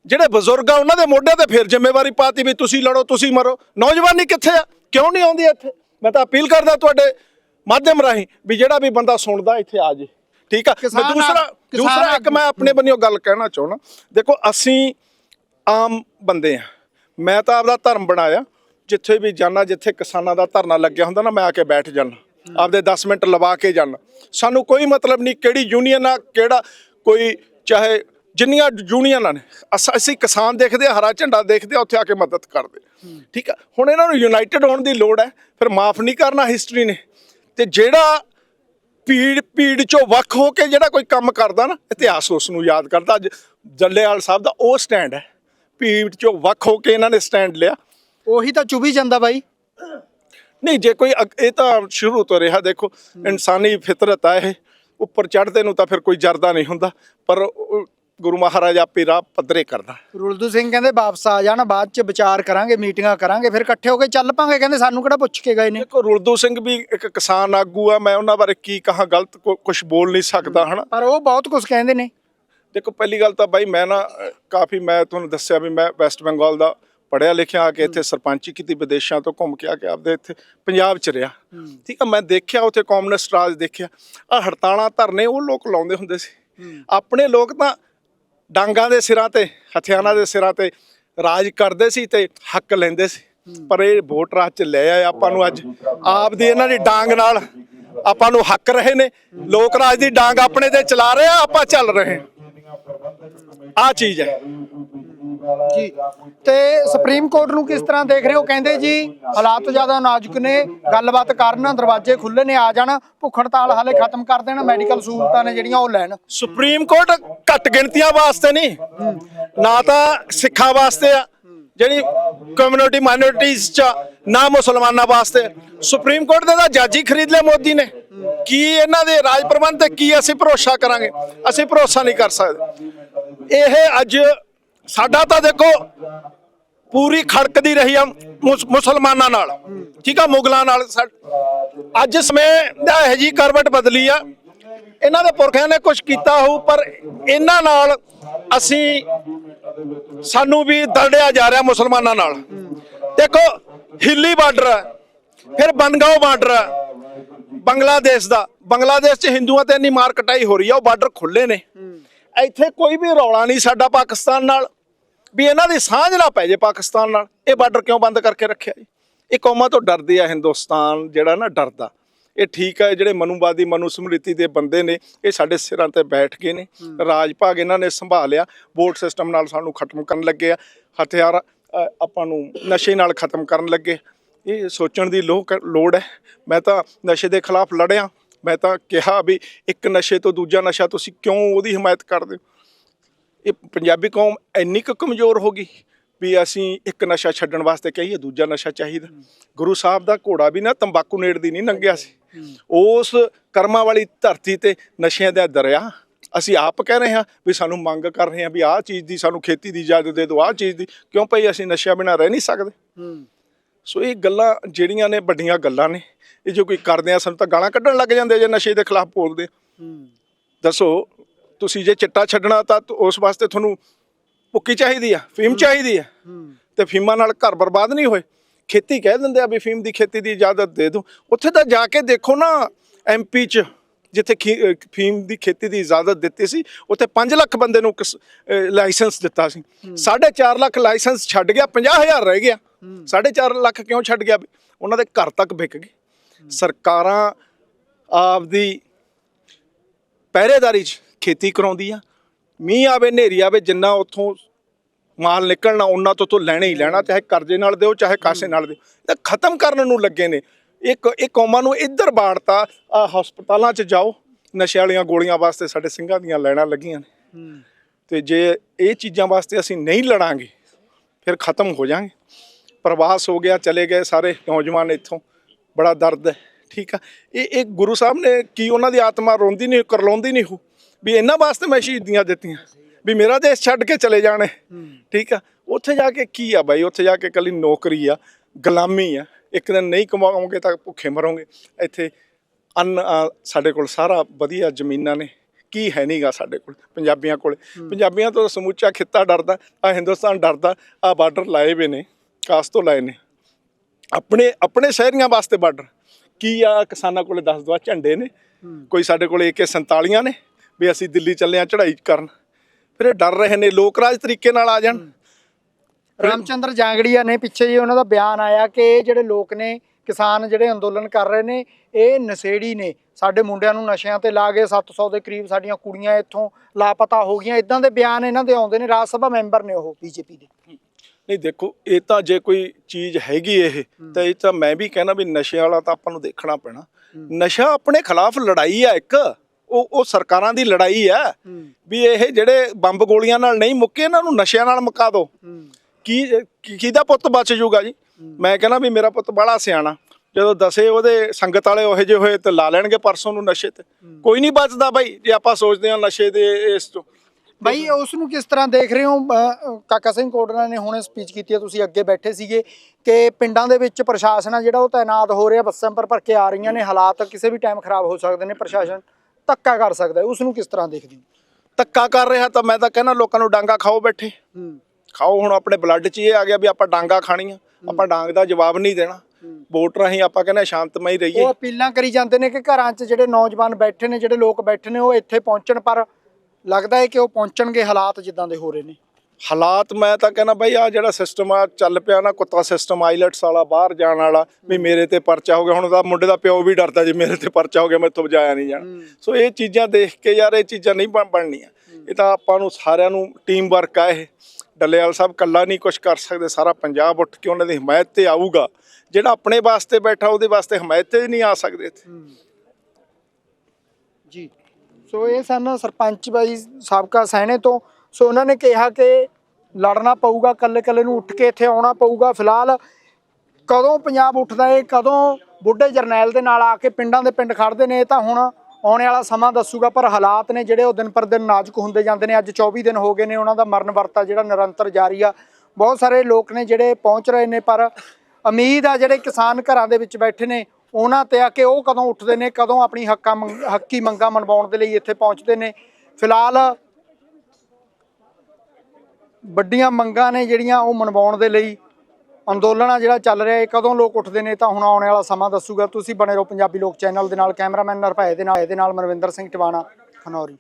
ਜਿਹੜੇ ਬਜ਼ੁਰਗ ਆ ਉਹਨਾਂ ਦੇ ਮੋਢੇ ਤੇ ਫੇਰ ਜ਼ਿੰਮੇਵਾਰੀ ਪਾਤੀ ਵੀ ਤੁਸੀਂ ਲੜੋ ਤੁਸੀਂ ਮਰੋ। ਨੌਜਵਾਨੀ ਕਿੱਥੇ ਆ? ਕਿਉਂ ਨਹੀਂ ਆਉਂਦੀ ਇੱਥੇ? ਮੈਂ ਤਾਂ ਅਪੀਲ ਕਰਦਾ ਤੁਹਾਡੇ ਮਾਧਿਅਮ ਰਾਹੀਂ ਵੀ ਜਿਹੜਾ ਵੀ ਬੰਦਾ ਸੁਣਦਾ ਇੱਥੇ ਆ ਜੇ। ਠੀਕ ਆ? ਮੈਂ ਦੂਸਰਾ ਦੂਸਰਾ ਇੱਕ। ਮੈਂ ਆਪਣੇ ਬੰਨਿਓ ਗੱਲ ਕਹਿਣਾ ਚਾਹੁੰਦਾ। ਦੇਖੋ ਅਸੀਂ ਆਮ ਬੰਦੇ ਆ। ਮੈਂ ਤਾਂ ਆਪਦਾ ਧਰਮ ਬਣਾਇਆ। ਜਿੱਥੇ ਵੀ ਜਾਣਾ ਜਿੱਥੇ ਕਿਸਾਨਾਂ ਦਾ ਧਰਨਾ ਲੱਗਿਆ ਹੁੰਦਾ ਨਾ ਮੈਂ ਆ ਕੇ ਬੈਠ ਜਾਣਾ ਆਪਦੇ 10 ਮਿੰਟ ਲਵਾ ਕੇ ਜਾਣਾ। ਸਾਨੂੰ ਕੋਈ ਮਤਲਬ ਨਹੀਂ ਕਿਹੜੀ ਯੂਨੀਅਨ ਆ, ਕਿਹੜਾ ਕੋਈ ਚਾਹੇ ਜਿੰਨੀਆਂ ਯੂਨੀਅਨਾਂ ਨੇ। ਅਸ- ਅਸੀਂ ਕਿਸਾਨ ਦੇਖਦੇ ਆ, ਹਰਾ ਝੰਡਾ ਦੇਖਦੇ ਆ, ਉੱਥੇ ਆ ਕੇ ਮਦਦ ਕਰਦੇ। ਠੀਕ ਆ? ਹੁਣ ਇਹਨਾਂ ਨੂੰ ਯੂਨਾਈਟਿਡ ਹੋਣ ਦੀ ਲੋੜ ਹੈ। ਫਿਰ ਮਾਫ ਨਹੀਂ ਕਰਨਾ ਹਿਸਟਰੀ ਨੇ। ਤੇ ਜਿਹੜਾ ਭੀੜ ਭੀੜ ਚੋਂ ਵੱਖ ਹੋ ਕੇ ਜਿਹੜਾ ਕੋਈ ਕੰਮ ਕਰਦਾ ਨਾ, ਇਤਿਹਾਸ ਉਸ ਨੂੰ ਯਾਦ ਕਰਦਾ। ਅੱਜ ਜੱਲੇਵਾਲ ਸਾਹਿਬ ਦਾ ਉਹ ਸਟੈਂਡ ਹੈ। ਭੀੜ ਚੋਂ ਵੱਖ ਹੋ ਕੇ ਇਹਨਾਂ ਨੇ ਸਟੈਂਡ ਲਿਆ। ਉਹੀ ਤਾਂ ਚੁਭੀ ਜਾਂਦਾ ਬਾਈ। ਨਹੀਂ ਜੇ ਕੋਈ ਅਗ- ਇਹ ਤਾਂ ਸ਼ੁਰੂ ਤੋਂ ਰਿਹਾ ਦੇਖੋ ਇਨਸਾਨੀ ਫਿਤਰਤ ਆ ਇਹ। ਉੱਪਰ ਚੜ੍ਹਦੇ ਨੂੰ ਤਾਂ ਫਿਰ ਕੋਈ ਜਰਦਾ ਨਹੀਂ ਹੁੰਦਾ ਪਰ ਉਹ ਗੁਰੂ ਮਹਾਰਾਜ ਆਪੇ ਰਾਹ ਪੱਧਰੇ ਕਰਦਾ। ਰੁਲਦੂ ਸਿੰਘ ਕਹਿੰਦੇ ਵਾਪਸ ਆ ਜਾਣਾ ਬਾਅਦ ਚ ਵਿਚਾਰ ਕਰਾਂਗੇ ਮੀਟਿੰਗਾਂ ਕਰਾਂਗੇ ਫਿਰ ਇਕੱਠੇ ਹੋ ਕੇ ਚੱਲ ਪਾਂਗੇ। ਕਹਿੰਦੇ ਸਾਨੂੰ ਕਿਹੜਾ ਪੁੱਛ ਕੇ ਗਏ ਨੇ? ਦੇਖੋ ਰੁਲਦੂ ਸਿੰਘ ਵੀ ਇੱਕ ਕਿਸਾਨ ਆਗੂ ਆ ਮੈਂ ਉਹਨਾਂ ਬਾਰੇ ਕੀ ਕਹਾਂ ਗਲਤ ਕੁਝ ਬੋਲ ਨਹੀਂ ਸਕਦਾ ਹਨਾ? ਪਰ ਉਹ ਬਹੁਤ ਕੁਝ ਕਹਿੰਦੇ ਨੇ। ਦੇਖੋ ਪਹਿਲੀ ਗੱਲ ਤਾਂ ਬਾਈ ਮੈਂ ਨਾ ਅਹ, ਕਾਫੀ ਮੈਂ ਤੁਹਾਨੂੰ ਦੱਸਿਆ ਵੀ ਮੈਂ ਵੈਸਟ ਬੰਗਾਲ ਦਾ ਪੜਿਆ ਲਿਖਿਆ ਆ ਕੇ ਇੱਥੇ ਸਰਪੰਚੀ ਕੀਤੀ ਵਿਦੇਸ਼ਾਂ ਤੋਂ ਘੁੰਮ ਕੇ ਆ ਕੇ ਆਪਦੇ ਇੱਥੇ ਪੰਜਾਬ ਚ ਰਿਹਾ। ਠੀਕ ਆ ਮੈਂ ਦੇਖਿਆ ਉੱਥੇ ਕਮਿਊਨਿਸਟ ਰਾਜ ਦੇਖਿਆ ਆ ਹੜਤਾਲਾਂ ਧਰਨੇ ਉਹ ਲੋਕ ਲਾਉਂਦੇ ਹੁੰਦੇ ਸੀ। ਆਪਣੇ ਲੋਕ ਤਾਂ ਡਾਂਗਾਂ ਦੇ ਸਿਰਾਂ ਤੇ ਹਥਿਆਰਾਂ ਦੇ ਸਿਰਾਂ ਤੇ ਰਾਜ ਕਰਦੇ ਸੀ ਤੇ ਹੱਕ ਲੈਂਦੇ ਸੀ। ਪਰ ਇਹ ਵੋਟ ਰਾਜ ਚ ਲੈ ਆਏ ਆਪਾਂ ਨੂੰ ਅੱਜ। ਆਪ ਦੀ ਇਹਨਾਂ ਦੀ ਡਾਂਗ ਨਾਲ ਆਪਾਂ ਨੂੰ ਹੱਕ ਰਹੇ ਨੇ। ਲੋਕ ਰਾਜ ਦੀ ਡਾਂਗ ਆਪਣੇ ਤੇ ਚਲਾ ਰਹੇ ਆ ਆਪਾਂ ਚੱਲ ਰਹੇ ਆ ਚੀਜ਼ ਹੈ। ਜੀ ਤੇ ਸੁਪਰੀਮ ਕੋਰਟ ਨੂੰ ਕਿਸ ਤਰ੍ਹਾਂ ਦੇਖ ਰਹੇ ਹੋ? ਕਹਿੰਦੇ ਜੀ ਹਾਲਾਤ ਜ਼ਿਆਦਾ ਨਾਜ਼ੁਕ ਨੇ ਗੱਲਬਾਤ ਕਰਨ ਦਰਵਾਜ਼ੇ ਖੁੱਲੇ ਨੇ ਆ ਜਾਣ ਭੁੱਖ ਹੜਤਾਲ ਹਾਲੇ ਖਤਮ ਕਰ ਦੇਣ ਮੈਡੀਕਲ ਸਹੂਲਤਾਂ ਨੇ ਜਿਹੜੀਆਂ ਉਹ ਲੈਣ। ਸੁਪਰੀਮ ਕੋਰਟ ਘੱਟ ਗਿਣਤੀਆਂ ਵਾਸਤੇ ਨਹੀਂ ਨਾ ਤਾਂ ਸਿੱਖਾਂ ਵਾਸਤੇ ਆ ਜਿਹੜੀ ਕਮਿਊਨਿਟੀ ਮਾਈਨੋਰਿਟੀਜ਼ ਚ ਨਾ ਮੁਸਲਮਾਨਾਂ ਵਾਸਤੇ। ਸੁਪਰੀਮ ਕੋਰਟ ਦੇ ਤਾਂ ਜੱਜ ਹੀ ਖਰੀਦ ਲਿਆ ਮੋਦੀ ਨੇ। ਕੀ ਇਹਨਾਂ ਦੇ ਰਾਜ ਪ੍ਰਬੰਧ ਤੇ ਕੀ ਅਸੀਂ ਭਰੋਸਾ ਕਰਾਂਗੇ? ਅਸੀਂ ਭਰੋਸਾ ਨਹੀਂ ਕਰ ਸਕਦੇ। ਇਹ ਅੱਜ ਸਾਡਾ ਤਾਂ ਦੇਖੋ, ਪੂਰੀ ਖੜਕਦੀ ਰਹੀ ਆ ਮੁਸ- ਮੁਸਲਮਾਨਾਂ ਨਾਲ। ਠੀਕ ਆ, ਮੁਗਲਾਂ ਨਾਲ ਸਾ- ਅੱਜ ਸਮੇਂ ਦਾ ਇਹ ਜੀ ਕਰਵਟ ਬਦਲੀ ਆ। ਇਹਨਾਂ ਦੇ ਪੁਰਖਿਆਂ ਨੇ ਕੁਝ ਕੀਤਾ ਹੋਊ, ਪਰ ਇਹਨਾਂ ਨਾਲ ਅਸੀਂ ਸਾਨੂੰ ਵੀ ਦਰੜਿਆ ਜਾ ਰਿਹਾ ਮੁਸਲਮਾਨਾਂ ਨਾਲ। ਦੇਖੋ, ਹਿੱਲੀ ਬਾਰਡਰ ਫਿਰ ਬਨਗਾਓ ਬਾਰਡਰ ਹੈ ਬੰਗਲਾਦੇਸ਼ ਦਾ, ਬੰਗਲਾਦੇਸ਼ 'ਚ ਹਿੰਦੂਆਂ ਤੇ ਇੰਨੀ ਮਾਰ ਕਟਾਈ ਹੋ ਰਹੀ ਆ, ਉਹ ਬਾਰਡਰ ਖੁੱਲੇ ਨੇ। ਇੱਥੇ ਕੋਈ ਵੀ ਰੌਲਾ ਨਹੀਂ ਸਾਡਾ ਪਾਕਿਸਤਾਨ ਨਾਲ। ਵੀ ਇਹਨਾਂ ਦੀ ਸਾਂਝ ਨਾ ਪੈ ਜੇ ਪਾਕਿਸਤਾਨ ਨਾਲ। ਇਹ ਬਾਰਡਰ ਕਿਉਂ ਬੰਦ ਕਰਕੇ ਰੱਖਿਆ ਜੀ? ਇਹ ਕੌਮਾਂ ਤੋਂ ਡਰਦੇ ਆ ਹਿੰਦੁਸਤਾਨ ਜਿਹੜਾ ਨਾ ਡਰਦਾ। ਇਹ ਠੀਕ ਹੈ ਜਿਹੜੇ ਮਨੂਵਾਦੀ ਮਨੂ ਸਮ੍ਰਿਤੀ ਦੇ ਬੰਦੇ ਨੇ ਇਹ ਸਾਡੇ ਸਿਰਾਂ ਤੇ ਬੈਠ ਗਏ ਨੇ। ਰਾਜ ਭਾਗ ਇਹਨਾਂ ਨੇ ਸੰਭਾਲਿਆ। ਵੋਟ ਸਿਸਟਮ ਨਾਲ ਸਾਨੂੰ ਖਤਮ ਕਰਨ ਲੱਗੇ ਆ। ਹਥਿਆਰ ਆਪਾਂ ਨੂੰ ਨਸ਼ੇ ਨਾਲ ਖਤਮ ਕਰਨ ਲੱਗੇ। ਇਹ ਸੋਚਣ ਦੀ ਲੋੜ ਹੈ। ਮੈਂ ਤਾਂ ਨਸ਼ੇ ਦੇ ਖਿਲਾਫ ਲੜਿਆ। ਮੈਂ ਤਾਂ ਕਿਹਾ ਵੀ ਇੱਕ ਨਸ਼ੇ ਤੋਂ ਦੂਜਾ ਨਸ਼ਾ ਤੁਸੀਂ ਕਿਉਂ ਉਹਦੀ ਹਮਾਇਤ ਕਰਦੇ ਹੋ? ਇਹ ਪੰਜਾਬੀ ਕੌਮ ਇੰਨੀ ਕੁ ਕਮਜ਼ੋਰ ਹੋ ਗਈ ਵੀ ਅਸੀਂ ਇੱਕ ਨਸ਼ਾ ਛੱਡਣ ਵਾਸਤੇ ਕਹੀਏ ਦੂਜਾ ਨਸ਼ਾ ਚਾਹੀਦਾ। ਗੁਰੂ ਸਾਹਿਬ ਦਾ ਘੋੜਾ ਵੀ ਨਾ ਤੰਬਾਕੂ ਨੇੜ ਦੀ ਨਹੀਂ ਲੰਘਿਆ ਸੀ। ਉਸ ਕਰਮਾਂ ਵਾਲੀ ਧਰਤੀ ਤੇ ਨਸ਼ਿਆਂ ਦਾ ਦਰਿਆ ਅਸੀਂ ਆਪ ਕਹਿ ਰਹੇ ਹਾਂ ਵੀ ਸਾਨੂੰ ਮੰਗ ਕਰ ਰਹੇ ਹਾਂ ਵੀ ਆਹ ਚੀਜ਼ ਦੀ ਸਾਨੂੰ ਖੇਤੀ ਦੀ ਇਜਾਜ਼ਤ ਦੇ ਦਿਓ ਆਹ ਚੀਜ਼ ਦੀ। ਕਿਉਂ ਭਈ ਅਸੀਂ ਨਸ਼ਿਆਂ ਬਿਨਾਂ ਰਹਿ ਨਹੀਂ ਸਕਦੇ? ਸੋ ਇਹ ਗੱਲਾਂ ਜਿਹੜੀਆਂ ਨੇ ਵੱਡੀਆਂ ਗੱਲਾਂ ਨੇ ਇਹ ਜੋ ਕੋਈ ਕਰਦੇ ਆ ਸਾਨੂੰ ਤਾਂ ਗਾਲਾਂ ਕੱਢਣ ਲੱਗ ਜਾਂਦੇ ਜੇ ਨਸ਼ੇ ਦੇ ਖਿਲਾਫ ਬੋਲਦੇ ਦੱਸੋ ਤੁਸੀਂ ਜੇ ਚਿੱਟਾ ਛੱਡਣਾ ਤਾਂ ਉਸ ਵਾਸਤੇ ਤੁਹਾਨੂੰ ਭੁੱਕੀ ਚਾਹੀਦੀ ਆ ਫੀਮ ਚਾਹੀਦੀ ਆ। ਤੇ ਫੀਮਾਂ ਨਾਲ ਘਰ ਬਰਬਾਦ ਨਹੀਂ ਹੋਏ। ਖੇਤੀ ਕਹਿ ਦਿੰਦੇ ਆ ਵੀ ਫੀਮ ਦੀ ਖੇਤੀ ਦੀ ਇਜਾਜ਼ਤ ਦੇ ਦਿਓ ਉੱਥੇ ਤਾਂ ਜਾ ਕੇ ਦੇਖੋ ਨਾ ਐਮਪੀ ਚ ਜਿੱਥੇ ਫੀਮ ਦੀ ਖੇਤੀ ਦੀ ਇਜਾਜ਼ਤ ਦਿੱਤੀ ਸੀ ਉੱਥੇ 5 ਲੱਖ ਬੰਦੇ ਨੂੰ ਲਾਇਸੈਂਸ ਦਿੱਤਾ ਸੀ। 4.5 ਲੱਖ ਲਾਇਸੈਂਸ ਛੱਡ ਗਿਆ 50000 ਰਹਿ ਗਿਆ। 4.5 ਲੱਖ ਕਿਉਂ ਛੱਡ ਗਿਆ ਉਹਨਾਂ ਦੇ ਘਰ ਤੱਕ ਵਿਕ ਗਏ ਸਰਕਾਰਾਂ ਆਪਦੀ ਪਹਿਰੇਦਾਰੀ 'ਚ ਖੇਤੀ ਕਰਾਉਂਦੀ ਆ। ਮੀਂਹ ਆਵੇ ਹਨੇਰੀ ਆਵੇ ਜਿੰਨਾ ਉੱਥੋਂ ਮਾਲ ਨਿਕਲਣਾ ਉਹਨਾਂ ਤੋਂ ਤੋਂ ਲੈਣਾ ਹੀ ਲੈਣਾ ਚਾਹੇ ਕਰਜ਼ੇ ਨਾਲ ਦਿਓ ਚਾਹੇ ਕਾਸੇ ਨਾਲ ਦਿਓ। ਇਹ ਖਤਮ ਕਰਨ ਨੂੰ ਲੱਗੇ ਨੇ। ਇੱਕ ਇਹ ਕੌਮਾਂ ਨੂੰ ਇੱਧਰ ਬਾੜਤਾ। ਆ ਹਸਪਤਾਲਾਂ 'ਚ ਜਾਓ। ਨਸ਼ੇ ਵਾਲੀਆਂ ਗੋਲੀਆਂ ਵਾਸਤੇ ਸਾਡੇ ਸਿੰਘਾਂ ਦੀਆਂ ਲੈਣਾ ਲੱਗੀਆਂ ਨੇ। ਤੇ ਜੇ ਇਹ ਚੀਜ਼ਾਂ ਵਾਸਤੇ ਅਸੀਂ ਨਹੀਂ ਲੜਾਂਗੇ ਫਿਰ ਖਤਮ ਹੋ ਜਾਾਂਗੇ। ਪ੍ਰਵਾਸ ਹੋ ਗਿਆ ਚਲੇ ਗਏ ਸਾਰੇ ਨੌਜਵਾਨ ਇੱਥੋਂ। ਬੜਾ ਦਰਦ ਹੈ। ਠੀਕ ਆ। ਇਹ ਇਹ ਗੁਰੂ ਸਾਹਿਬ ਨੇ ਕੀ ਉਹਨਾਂ ਦੀ ਆਤਮਾ ਰੋਂਦੀ ਨਹੀਂ ਕਰਲਾਉਂਦੀ ਨਹੀਂ ਹੋ ਵੀ ਇਹਨਾਂ ਵਾਸਤੇ ਮੈਂ ਸ਼ਹੀਦੀਆਂ ਦਿੱਤੀਆਂ। ਵੀ ਮੇਰਾ ਦੇਸ਼ ਛੱਡ ਕੇ ਚਲੇ ਜਾਣੇ। ਠੀਕ ਆ? ਉੱਥੇ ਜਾ ਕੇ ਕੀ ਆ ਬਾਈ? ਉੱਥੇ ਜਾ ਕੇ ਕੱਲੀ ਨੌਕਰੀ ਆ ਗੁਲਾਮੀ ਆ। ਇੱਕ ਦਿਨ ਨਹੀਂ ਕਮਾਓਗੇ ਤਾਂ ਭੁੱਖੇ ਮਰੋਗੇ। ਇੱਥੇ ਅੰਨ ਸਾਡੇ ਕੋਲ ਸਾਰਾ ਵਧੀਆ ਜ਼ਮੀਨਾਂ ਨੇ। ਕੀ ਹੈ ਨਹੀਂਗਾ ਸਾਡੇ ਕੋਲ? ਪੰਜਾਬੀਆਂ ਕੋਲ। ਪੰਜਾਬੀਆਂ ਤੋਂ ਸਮੁੱਚਾ ਖਿੱਤਾ ਡਰਦਾ ਆ ਹਿੰਦੁਸਤਾਨ ਡਰਦਾ ਆ ਬਾਰਡਰ ਲਾਏ ਵੇ ਨੇ ਕਾਸ ਤੋਂ ਲਾਏ ਨੇ। ਆਪਣੇ ਆਪਣੇ ਸ਼ਹਿਰੀਆਂ ਵਾਸਤੇ ਬਾਰਡਰ। ਕੀ ਆ ਕਿਸਾਨਾਂ ਕੋਲੇ ਦੱਸ ਦਵਾ ਝੰਡੇ ਨੇ? ਕੋਈ ਸਾਡੇ ਕੋਲੇ AK47 ਨੇ? ਵੀ ਅਸੀਂ ਦਿੱਲੀ ਚੱਲੇ ਆ ਚੜ੍ਹਾਈ ਕਰਨ। ਫਿਰ ਇਹ ਡਰ ਰਹੇ ਨੇ ਲੋਕ ਰਾਜ ਤਰੀਕੇ ਨਾਲ ਆ ਜਾਣ। ਰਾਮਚੰਦਰ ਜਾਂਗੜੀਆ ਨੇ ਪਿੱਛੇ ਜੀ ਉਹਨਾਂ ਦਾ ਬਿਆਨ ਆਇਆ ਕਿ ਇਹ ਜਿਹੜੇ ਲੋਕ ਨੇ ਕਿਸਾਨ ਜਿਹੜੇ ਅੰਦੋਲਨ ਕਰ ਰਹੇ ਨੇ ਇਹ ਨਸ਼ੇੜੀ ਨੇ। ਸਾਡੇ ਮੁੰਡਿਆਂ ਨੂੰ ਨਸ਼ਿਆਂ ਤੇ ਲਾ ਗਏ 700 ਦੇ ਕਰੀਬ ਸਾਡੀਆਂ ਕੁੜੀਆਂ ਇੱਥੋਂ ਲਾਪਤਾ ਹੋ ਗਈਆਂ। ਇਦਾਂ ਦੇ ਬਿਆਨ ਇਹਨਾਂ ਦੇ ਆਉਂਦੇ ਨੇ ਰਾਜ ਸਭਾ ਮੈਂਬਰ ਨੇ ਉਹ ਬੀਜੇਪੀ ਦੇ। ਨਹੀਂ ਦੇਖੋ ਇਹ ਤਾਂ ਜੇ ਕੋਈ ਚੀਜ਼ ਹੈਗੀ ਇਹ ਤਾਂ ਇਹ ਤਾਂ ਮੈਂ ਵੀ ਕਹਿਣਾ ਵੀ ਨਸ਼ੇ ਵਾਲਾ ਤਾਂ ਆਪਾਂ ਨੂੰ ਦੇਖਣਾ ਪੈਣਾ। ਨਸ਼ਾ ਆਪਣੇ ਖਿਲਾਫ ਲੜਾਈ ਆ ਇੱਕ। ਉਹ ਉਹ ਸਰਕਾਰਾਂ ਦੀ ਲੜਾਈ ਆ ਵੀ ਇਹ ਜਿਹੜੇ ਬੰਬ ਗੋਲੀਆਂ ਨਾਲ ਨਹੀਂ ਮੁੱਕੇ ਇਹਨਾਂ ਨੂੰ ਨਸ਼ਿਆਂ ਨਾਲ ਮੁਕਾ ਦਿਓ ਕੀ ਕਿਹਦਾ ਪੁੱਤ ਬਚ ਜਾਊਗਾ ਜੀ? ਮੈਂ ਕਹਿੰਦਾ ਵੀ ਮੇਰਾ ਪੁੱਤ ਬੜਾ ਸਿਆਣਾ। ਜਦੋਂ ਦਸੇ ਉਹਦੇ ਸੰਗਤ ਵਾਲੇ ਉਹੋ ਜਿਹੇ ਹੋਏ ਤੇ ਲਾ ਲੈਣਗੇ ਪਰਸੋਂ ਨੂੰ ਨਸ਼ੇ ਤੇ। ਕੋਈ ਨਹੀਂ ਬਚਦਾ ਬਾਈ ਜੇ ਆਪਾਂ ਸੋਚਦੇ ਹਾਂ ਨਸ਼ੇ ਦੇ ਇਸ ਤੋਂ। ਬਾਈ ਉਸ ਨੂੰ ਕਿਸ ਤਰ੍ਹਾਂ ਦੇਖ ਰਹੇ ਹੋ? ਕਾਕਾ ਸਿੰਘ ਕੋਟੜਾ ਨੇ ਹੁਣੇ ਸਪੀਚ ਕੀਤੀ ਹੈ ਤੁਸੀਂ ਅੱਗੇ ਬੈਠੇ ਸੀਗੇ ਕਿ ਪਿੰਡਾਂ ਦੇ ਵਿੱਚ ਪ੍ਰਸ਼ਾਸਨ ਆ ਜਿਹੜਾ ਉਹ ਤਾਇਨਾਤ ਹੋ ਰਿਹਾ ਬੱਸਾਂ ਪਰ ਭਰ ਕੇ ਆ ਰਹੀਆਂ ਨੇ ਹਾਲਾਤ ਕਿਸੇ ਵੀ ਟਾਈਮ ਖਰਾਬ ਹੋ ਸਕਦੇ ਨੇ ਪ੍ਰਸ਼ਾਸਨ। ਧੱਕਾ ਕਰ ਸਕਦਾ ਉਸ ਨੂੰ ਕਿਸ ਤਰ੍ਹਾਂ ਦੇਖਦੇ ਹੋ? ਧੱਕਾ ਕਰ ਰਿਹਾ ਤਾਂ ਮੈਂ ਤਾਂ ਕਹਿੰਦਾ ਲੋਕਾਂ ਨੂੰ ਡਾਂਗਾ ਖਾਓ ਬੈਠੇ। ਖਾਓ ਹੁਣ ਆਪਣੇ ਬਲੱਡ 'ਚ ਇਹ ਆ ਗਿਆ ਵੀ ਆਪਾਂ ਡਾਂਗਾ ਖਾਣੀਆਂ ਆਪਾਂ ਡਾਂਗ ਦਾ ਜਵਾਬ ਨਹੀਂ ਦੇਣਾ। ਵੋਟ ਰਾਹੀਂ ਆਪਾਂ ਕਹਿੰਦੇ ਸ਼ਾਂਤਮਈ ਰਹੀਏ। ਉਹ ਅਪੀਲਾਂ ਕਰੀ ਜਾਂਦੇ ਨੇ ਕਿ ਘਰਾਂ 'ਚ ਜਿਹੜੇ ਨੌਜਵਾਨ ਬੈਠੇ ਨੇ ਜਿਹੜੇ ਲੋਕ ਬੈਠੇ ਨੇ ਉਹ ਇੱਥੇ ਪਹੁੰਚਣ ਪਰ ਲੱਗਦਾ ਹੈ ਕਿ ਉਹ ਪਹੁੰਚਣਗੇ ਹਾਲਾਤ ਜਿੱਦਾਂ ਦੇ ਹੋ ਰਹੇ ਨੇ। ਹਾਲਾਤ ਮੈਂ ਤਾਂ ਕਹਿੰਦਾ ਬਈ ਆ ਜਿਹੜਾ ਸਿਸਟਮ ਆ ਚੱਲ ਪਿਆ ਨਾ ਕੁੱਤਾ ਸਿਸਟਮ ਆਈਲੈਟਸ ਵਾਲਾ ਬਾਹਰ ਜਾਣ ਵਾਲਾ ਵੀ ਮੇਰੇ ਤੇ ਪਰਚਾ ਹੋ ਗਿਆ। ਹੁਣ ਦਾ ਮੁੰਡੇ ਦਾ ਪਿਓ ਵੀ ਡਰਦਾ ਜੇ ਮੇਰੇ ਤੇ ਪਰਚਾ ਹੋ ਗਿਆ ਮੈਥੋਂ ਬਜਾਇਆ ਨਹੀਂ ਜਾਣਾ। ਸੋ ਇਹ ਚੀਜ਼ਾਂ ਦੇਖ ਕੇ ਯਾਰ ਇਹ ਚੀਜ਼ਾਂ ਨਹੀਂ ਬਣ- ਬਣਨੀਆਂ। ਇਹ ਤਾਂ ਆਪਾਂ ਨੂੰ ਸਾਰਿਆਂ ਨੂੰ ਟੀਮ ਵਰਕ ਆ ਇਹ। ਡੱਲੇਵਾਲ ਸਾਹਿਬ ਕੱਲਾ ਨਹੀਂ ਕੁਝ ਕਰ ਸਕਦੇ ਸਾਰਾ ਪੰਜਾਬ ਉੱਠ ਕੇ ਉਹਨਾਂ ਦੀ ਹਮਾਇਤ ਤੇ ਆਊਗਾ। ਜਿਹੜਾ ਆਪਣੇ ਵਾਸਤੇ ਬੈਠਾ ਉਹਦੇ ਵਾਸਤੇ ਹਮਾਇਤ ਤੇ ਨਹੀਂ ਆ ਸਕਦੇ ਜੀ। ਸੋ ਇਹ ਸਨ ਸਰਪੰਚ ਬਾਈ ਸਾਬਕਾ ਸੈਣੇ ਤੋਂ। ਸੋ ਉਹਨਾਂ ਨੇ ਕਿਹਾ ਕਿ ਲੜਨਾ ਪਊਗਾ ਕੱਲੇ ਕੱਲੇ ਨੂੰ ਉੱਠ ਕੇ ਇੱਥੇ ਆਉਣਾ ਪਊਗਾ। ਫਿਲਹਾਲ ਕਦੋਂ ਪੰਜਾਬ ਉੱਠਦਾ ਏ, ਕਦੋਂ ਬੁੱਢੇ ਜਰਨੈਲ ਦੇ ਨਾਲ ਆ ਕੇ ਪਿੰਡਾਂ ਦੇ ਪਿੰਡ ਖੜਦੇ ਨੇ, ਇਹ ਤਾਂ ਹੁਣ ਆਉਣ ਵਾਲਾ ਸਮਾਂ ਦੱਸੂਗਾ, ਪਰ ਹਾਲਾਤ ਨੇ ਜਿਹੜੇ ਉਹ ਦਿਨ ਪਰ ਦਿਨ ਨਾਜ਼ੁਕ ਹੁੰਦੇ ਜਾਂਦੇ ਨੇ। ਅੱਜ 24 ਦਿਨ ਹੋ ਗਏ ਨੇ ਉਹਨਾਂ ਦਾ ਮਰਨ ਵਰਤਾ ਜਿਹੜਾ ਨਿਰੰਤਰ ਜਾਰੀ ਆ। ਬਹੁਤ ਸਾਰੇ ਲੋਕ ਨੇ ਜਿਹੜੇ ਪਹੁੰਚ ਰਹੇ ਨੇ, ਪਰ ਉਮੀਦ ਆ ਜਿਹੜੇ ਕਿਸਾਨ ਘਰਾਂ ਦੇ ਵਿੱਚ ਬੈਠੇ ਨੇ, ਉਹਨਾਂ ਤੇ ਆ ਕਿ ਉਹ ਕਦੋਂ ਉੱਠਦੇ ਨੇ, ਕਦੋਂ ਆਪਣੀ ਹੱਕਾਂ ਮੰਗ- ਹੱਕੀ ਮੰਗਾਂ ਮਨਵਾਉਣ ਦੇ ਲਈ ਇੱਥੇ ਪਹੁੰਚਦੇ ਨੇ। ਫਿਲਹਾਲ ਵੱਡੀਆਂ ਮੰਗਾਂ ਨੇ ਜਿਹੜੀਆਂ ਉਹ ਮਨਵਾਉਣ ਦੇ ਲਈ ਅੰਦੋਲਨ ਆ ਜਿਹੜਾ ਚੱਲ ਰਿਹਾ ਹੈ ਕਦੋਂ ਲੋਕ ਉੱਠਦੇ ਨੇ ਤਾਂ ਹੁਣ ਆਉਣ ਵਾਲਾ ਸਮਾਂ ਦੱਸੂਗਾ। ਤੁਸੀਂ ਬਣੇ ਰਹੋ ਪੰਜਾਬੀ ਲੋਕ ਚੈਨਲ ਦੇ ਨਾਲ, ਕੈਮਰਾਮੈਨ ਨਰਭੈ ਦੇ ਨਾਲ, ਇਹਦੇ ਨਾਲ ਮਨਵਿੰਦਰ ਸਿੰਘ ਟਿਵਾਣਾ, ਖਨੌਰੀ।